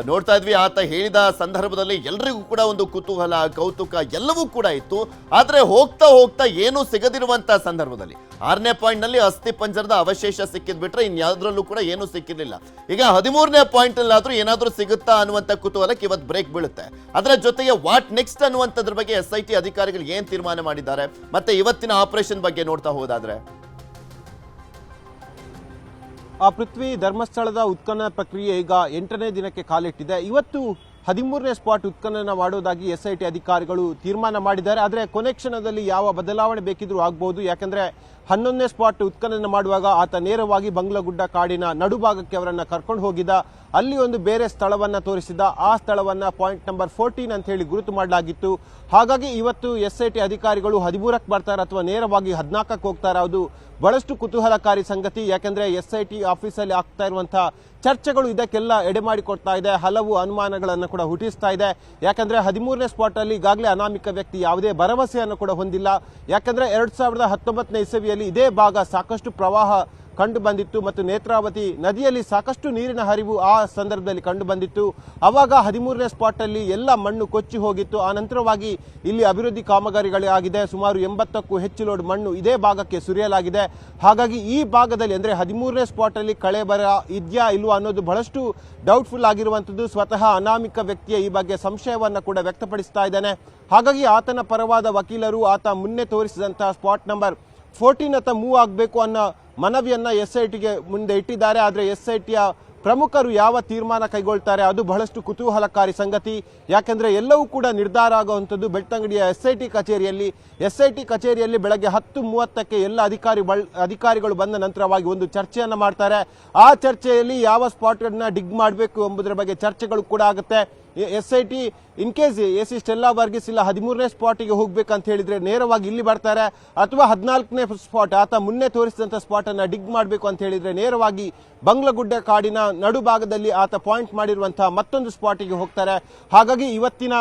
Speaker 1: ನೋಡ್ತಾ ಇದ್ವಿ, ಆತ ಹೇಳಿದ ಸಂದರ್ಭದಲ್ಲಿ ಎಲ್ರಿಗೂ ಕೂಡ ಒಂದು ಕುತೂಹಲ, ಕೌತುಕ ಎಲ್ಲವೂ ಕೂಡ ಇತ್ತು. ಆದ್ರೆ ಹೋಗ್ತಾ ಹೋಗ್ತಾ ಏನೂ ಸಿಗದಿರುವಂತ ಸಂದರ್ಭದಲ್ಲಿ ಆರನೇ ಪಾಯಿಂಟ್ನಲ್ಲಿ ಅಸ್ಥಿ ಪಂಜರದ ಅವಶೇಷ ಸಿಕ್ಕಿದ್ ಬಿಟ್ರೆ ಇನ್ಯಾವುದ್ರಲ್ಲೂ ಕೂಡ ಏನೂ ಸಿಕ್ಕಿರ್ಲಿಲ್ಲ. ಈಗ ಹದಿಮೂರನೇ ಪಾಯಿಂಟ್ ಅಲ್ಲಾದ್ರೂ ಏನಾದ್ರೂ ಸಿಗುತ್ತಾ ಅನ್ನುವಂತ ಕುತೂಹಲಕ್ಕೆ ಇವತ್ತು ಬ್ರೇಕ್ ಬೀಳುತ್ತೆ. ಅದರ ಜೊತೆಗೆ ವಾಟ್ ನೆಕ್ಸ್ಟ್ ಅನ್ನುವಂಥದ್ರ ಬಗ್ಗೆ ಎಸ್ ಐ ಟಿ ಅಧಿಕಾರಿಗಳು ಏನ್ ತೀರ್ಮಾನ ಮಾಡಿದ್ದಾರೆ? ಮತ್ತೆ ಇವತ್ತಿನ ಆಪರೇಷನ್ ಬಗ್ಗೆ ನೋಡ್ತಾ ಹೋದಾದ್ರೆ?
Speaker 6: ಆ ಪೃಥ್ವಿ ಧರ್ಮಸ್ಥಳದ ಉತ್ಖನನ ಪ್ರಕ್ರಿಯೆ ಈಗ ಎಂಟನೇ ದಿನಕ್ಕೆ ಕಾಲಿಟ್ಟಿದೆ. ಇವತ್ತು ಹದಿಮೂರನೇ ಸ್ಪಾಟ್ ಉತ್ಖನನ ಮಾಡೋದಾಗಿ ಎಸ್ ಐ ಟಿ ಅಧಿಕಾರಿಗಳು ತೀರ್ಮಾನ ಮಾಡಿದ್ದಾರೆ. ಆದರೆ ಕೊನೆ ಕ್ಷಣದಲ್ಲಿ ಯಾವ ಬದಲಾವಣೆ ಬೇಕಿದ್ರೂ ಆಗ್ಬೋದು. ಯಾಕಂದ್ರೆ ಹನ್ನೊಂದನೇ ಸ್ಪಾಟ್ ಉತ್ಖನನ ಮಾಡುವಾಗ ಆತ ನೇರವಾಗಿ ಬಂಗ್ಲಗುಡ್ಡ ಕಾಡಿನ ನಡುಭಾಗಕ್ಕೆ ಅವರನ್ನ ಕರ್ಕೊಂಡು ಹೋಗಿದ್ದ. ಅಲ್ಲಿ ಒಂದು ಬೇರೆ ಸ್ಥಳವನ್ನ ತೋರಿಸಿದ ಆ ಸ್ಥಳವನ್ನ ಪಾಯಿಂಟ್ ನಂಬರ್ ಫೋರ್ಟೀನ್ ಅಂತ ಹೇಳಿ ಗುರುತು ಮಾಡಲಾಗಿತ್ತು. ಹಾಗಾಗಿ ಇವತ್ತು ಎಸ್ ಐ ಟಿ ಅಧಿಕಾರಿಗಳು ಹದಿಮೂರಕ್ಕೆ ಬರ್ತಾರೆ ಅಥವಾ ನೇರವಾಗಿ ಹದಿನಾಲ್ಕಕ್ಕೆ ಹೋಗ್ತಾರ ಅದು ಬಹಳಷ್ಟು ಕುತೂಹಲಕಾರಿ ಸಂಗತಿ. ಯಾಕೆಂದ್ರೆ ಎಸ್ ಐ ಟಿ ಆಫೀಸಲ್ಲಿ ಆಗ್ತಾ ಇರುವಂತಹ ಚರ್ಚೆಗಳು ಇದಕ್ಕೆಲ್ಲ ಎಡೆಮಾಡಿಕೊಡ್ತಾ ಇದೆ. ಹಲವು ಅನುಮಾನಗಳನ್ನು ಕೂಡ ಹುಟ್ಟಿಸ್ತಾ ಇದೆ. ಯಾಕಂದ್ರೆ ಹದಿಮೂರನೇ ಸ್ಪಾಟ್ ಅಲ್ಲಿ ಈಗಾಗಲೇ ಅನಾಮಿಕ ವ್ಯಕ್ತಿ ಯಾವುದೇ ಭರವಸೆಯನ್ನು ಕೂಡ ಹೊಂದಿಲ್ಲ. ಯಾಕಂದ್ರೆ ಎರಡ್ ಸಾವಿರದ ಹತ್ತೊಂಬತ್ತನೇ ಇಸವಿಯಲ್ಲಿ ಇದೇ ಭಾಗ ಸಾಕಷ್ಟು ಪ್ರವಾಹ ಕಂಡು ಬಂದಿತ್ತು ಮತ್ತು ನೇತ್ರಾವತಿ ನದಿಯಲ್ಲಿ ಸಾಕಷ್ಟು ನೀರಿನ ಹರಿವು ಆ ಸಂದರ್ಭದಲ್ಲಿ ಕಂಡು ಬಂದಿತ್ತು. ಅವಾಗ ಹದಿಮೂರನೇ ಸ್ಪಾಟ್ ಅಲ್ಲಿ ಎಲ್ಲ ಮಣ್ಣು ಕೊಚ್ಚಿ ಹೋಗಿತ್ತು. ಆ ನಂತರವಾಗಿ ಇಲ್ಲಿ ಅಭಿವೃದ್ಧಿ ಕಾಮಗಾರಿಗಳಾಗಿದೆ ಸುಮಾರು ಎಂಬತ್ತಕ್ಕೂ ಹೆಚ್ಚು ಲೋಡ್ ಮಣ್ಣು ಇದೇ ಭಾಗಕ್ಕೆ ಸುರಿಯಲಾಗಿದೆ. ಹಾಗಾಗಿ ಈ ಭಾಗದಲ್ಲಿ ಅಂದರೆ ಹದಿಮೂರನೇ ಸ್ಪಾಟಲ್ಲಿ ಕಳೆ ಬರ ಇದೆಯಾ ಇಲ್ವಾ ಅನ್ನೋದು ಬಹಳಷ್ಟು ಡೌಟ್ಫುಲ್ ಆಗಿರುವಂಥದ್ದು. ಸ್ವತಃ ಅನಾಮಿಕ ವ್ಯಕ್ತಿಯ ಈ ಬಗ್ಗೆ ಸಂಶಯವನ್ನ ಕೂಡ ವ್ಯಕ್ತಪಡಿಸ್ತಾ ಇದ್ದಾನೆ. ಹಾಗಾಗಿ ಆತನ ಪರವಾದ ವಕೀಲರು ಆತ ಮುನ್ನೆ ತೋರಿಸಿದಂತಹ ಸ್ಪಾಟ್ ನಂಬರ್ ಫೋರ್ಟೀನ್ ಹತ್ರ ಮೂವ್ ಆಗಬೇಕು ಅನ್ನೋ ಮನವಿಯನ್ನು ಎಸ್ ಐ ಟಿಗೆ ಮುಂದೆ ಇಟ್ಟಿದ್ದಾರೆ. ಆದರೆ ಎಸ್ ಐ ಟಿಯ ಪ್ರಮುಖರು ಯಾವ ತೀರ್ಮಾನ ಕೈಗೊಳ್ತಾರೆ ಅದು ಬಹಳಷ್ಟು ಕುತೂಹಲಕಾರಿ ಸಂಗತಿ. ಯಾಕೆಂದರೆ ಎಲ್ಲವೂ ಕೂಡ ನಿರ್ಧಾರ ಆಗುವಂಥದ್ದು ಬೆಳ್ತಂಗಡಿಯ ಎಸ್ ಐ ಟಿ ಕಚೇರಿಯಲ್ಲಿ. ಎಸ್ ಐ ಟಿ ಕಚೇರಿಯಲ್ಲಿ ಬೆಳಗ್ಗೆ ಹತ್ತು ಮೂವತ್ತಕ್ಕೆ ಎಲ್ಲ ಅಧಿಕಾರಿ ಬಳ್ ಅಧಿಕಾರಿಗಳು ಬಂದ ನಂತರವಾಗಿ ಒಂದು ಚರ್ಚೆಯನ್ನು ಮಾಡ್ತಾರೆ. ಆ ಚರ್ಚೆಯಲ್ಲಿ ಯಾವ ಸ್ಪಾಟ್ಗಳನ್ನ ಡಿಗ್ ಮಾಡಬೇಕು ಎಂಬುದರ ಬಗ್ಗೆ ಚರ್ಚೆಗಳು ಕೂಡ ಆಗುತ್ತೆ. S I T in case A C Stella Varghese ಇಲ್ಲ, ಹದಿಮೂರನೇ ಸ್ಪಾಟಿಗೆ ಹೋಗ್ಬೇಕಂತ ಹೇಳಿದ್ರೆ ನೇರವಾಗಿ ಇಲ್ಲಿ ಬರ್ತಾರೆ. ಅಥವಾ ಹದಿನಾಲ್ಕನೇ ಸ್ಪಾಟ್, ಆತ ಮುನ್ನೆ ತೋರಿಸಿದಂತ ಸ್ಪಾಟ್ ಅನ್ನ ಡಿಗ್ ಮಾಡಬೇಕು ಅಂತ ಹೇಳಿದ್ರೆ ನೇರವಾಗಿ ಬಂಗ್ಲಗುಡ್ಡ ಕಾಡಿನ ನಡುಭಾಗದಲ್ಲಿ ಆತ ಪಾಯಿಂಟ್ ಮಾಡಿರುವಂತಹ ಮತ್ತೊಂದು ಸ್ಪಾಟಿಗೆ ಹೋಗ್ತಾರೆ. ಹಾಗಾಗಿ ಇವತ್ತಿನ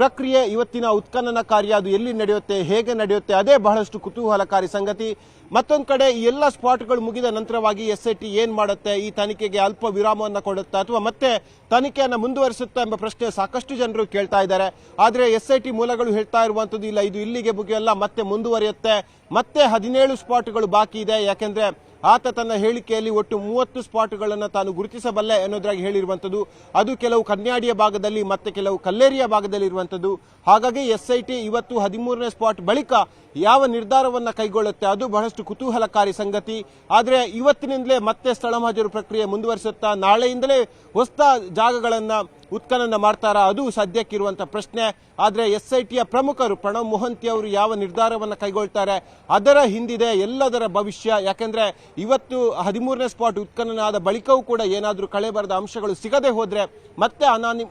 Speaker 6: ಪ್ರಕ್ರಿಯೆ ಇವತ್ತಿನ ಉತ್ಖನನ ಕಾರ್ಯ ಅದು ಎಲ್ಲಿ ನಡೆಯುತ್ತೆ, ಹೇಗೆ ನಡೆಯುತ್ತೆ, ಅದೇ ಬಹಳಷ್ಟು ಕುತೂಹಲಕಾರಿ ಸಂಗತಿ. ಮತ್ತೊಂದು ಕಡೆ ಈ ಎಲ್ಲ ಸ್ಪಾಟ್ಗಳು ಮುಗಿದ ನಂತರವಾಗಿ ಎಸ್ ಐ ಟಿ ಏನು ಮಾಡುತ್ತೆ, ಈ ತನಿಖೆಗೆ ಅಲ್ಪ ವಿರಾಮವನ್ನು ಕೊಡುತ್ತಾ ಅಥವಾ ಮತ್ತೆ ತನಿಖೆಯನ್ನು ಮುಂದುವರಿಸುತ್ತಾ ಎಂಬ ಪ್ರಶ್ನೆ ಸಾಕಷ್ಟು ಜನರು ಕೇಳ್ತಾ ಇದ್ದಾರೆ. ಆದರೆ ಎಸ್ ಐ ಟಿ ಮೂಲಗಳು ಹೇಳ್ತಾ ಇರುವಂತದ್ದು, ಇಲ್ಲ, ಇದು ಇಲ್ಲಿಗೆ ಮುಗಿಯಲ್ಲ, ಮತ್ತೆ ಮುಂದುವರಿಯುತ್ತೆ, ಮತ್ತೆ ಹದಿನೇಳು ಸ್ಪಾಟ್ಗಳು ಬಾಕಿ ಇದೆ. ಯಾಕೆಂದ್ರೆ ಆತ ತನ್ನ ಹೇಳಿಕೆಯಲ್ಲಿ ಒಟ್ಟು ಮೂವತ್ತು ಸ್ಪಾಟ್ಗಳನ್ನು ತಾನು ಗುರುತಿಸಬಲ್ಲೆ ಅನ್ನೋದ್ರಾಗಿ ಹೇಳಿರುವಂಥದ್ದು. ಅದು ಕೆಲವು ಕನ್ಯಾಡಿಯ ಭಾಗದಲ್ಲಿ ಮತ್ತೆ ಕೆಲವು ಕಲ್ಲೇರಿಯ ಭಾಗದಲ್ಲಿ ಇರುವಂಥದ್ದು ಹಾಗಾಗಿ ಎಸ್ ಐ ಟಿ ಇವತ್ತು ಹದಿಮೂರನೇ ಸ್ಪಾಟ್ ಬಳಿಕ ಯಾವ ನಿರ್ಧಾರವನ್ನು ಕೈಗೊಳ್ಳುತ್ತೆ ಅದು ಬಹಳಷ್ಟು ಕುತೂಹಲಕಾರಿ ಸಂಗತಿ. ಆದರೆ ಇವತ್ತಿನಿಂದಲೇ ಮತ್ತೆ ಸ್ಥಳ ಮಹಜರು ಪ್ರಕ್ರಿಯೆ ಮುಂದುವರಿಸುತ್ತಾ ನಾಳೆಯಿಂದಲೇ ಹೊಸ ಜಾಗಗಳನ್ನ ಉತ್ಖನನ ಮಾಡ್ತಾರಾ? ಅದು ಸದ್ಯಕ್ಕಿರುವಂಥ ಪ್ರಶ್ನೆ. ಆದ್ರೆ ಎಸ್ ಐ ಟಿಯ ಪ್ರಮುಖರು ಪ್ರಣವ್ ಮೊಹಂತಿ ಅವರು ಯಾವ ನಿರ್ಧಾರವನ್ನ ಕೈಗೊಳ್ತಾರೆ? ಅದರ ಹಿಂದಿದೆ ಎಲ್ಲದರ ಭವಿಷ್ಯ. ಯಾಕೆಂದ್ರೆ ಇವತ್ತು ಹದಿಮೂರನೇ ಸ್ಪಾಟ್ ಉತ್ಖನನ ಆದ ಬಳಿಕವೂ ಕೂಡ ಏನಾದರೂ ಕಳೆ ಬರದ ಅಂಶಗಳು ಸಿಗದೆ ಹೋದ್ರೆ ಮತ್ತೆ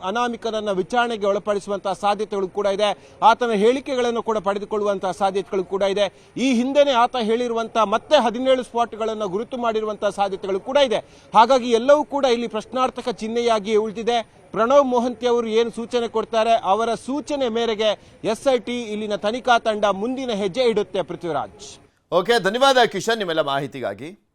Speaker 6: ಅನಾಮಿಕರನ್ನ ವಿಚಾರಣೆಗೆ ಒಳಪಡಿಸುವಂತಹ ಸಾಧ್ಯತೆಗಳು ಕೂಡ ಇದೆ. ಆತನ ಹೇಳಿಕೆಗಳನ್ನು ಕೂಡ ಪಡೆದುಕೊಳ್ಳುವಂತಹ ಸಾಧ್ಯತೆಗಳು ಕೂಡ ಇದೆ. ಈ ಹಿಂದೆನೆ ಆತ ಹೇಳಿರುವಂತಹ ಮತ್ತೆ ಹದಿನೇಳು ಸ್ಪಾಟ್ಗಳನ್ನು ಗುರುತು ಮಾಡಿರುವಂತಹ ಸಾಧ್ಯತೆಗಳು ಕೂಡ ಇದೆ. ಹಾಗಾಗಿ ಎಲ್ಲವೂ ಕೂಡ ಇಲ್ಲಿ ಪ್ರಶ್ನಾರ್ಥಕ ಚಿಹ್ನೆಯಾಗಿ ಉಳಿದಿದೆ. ಪ್ರಣವ್ ಮೋಹಂತಿ ಅವರು ಏನು ಸೂಚನೆ ಕೊಡ್ತಾರೆ ಅವರ ಸೂಚನೆ ಮೇರೆಗೆ ಎಸ್ ಇಲ್ಲಿನ ತನಿಖಾ ತಂಡ ಮುಂದಿನ ಹೆಜ್ಜೆ ಇಡುತ್ತೆ ಪೃಥ್ವಿರಾಜ್.
Speaker 1: ಓಕೆ, ಧನ್ಯವಾದ ಕಿಶನ್, ನಿಮ್ಮೆಲ್ಲ ಮಾಹಿತಿಗಾಗಿ.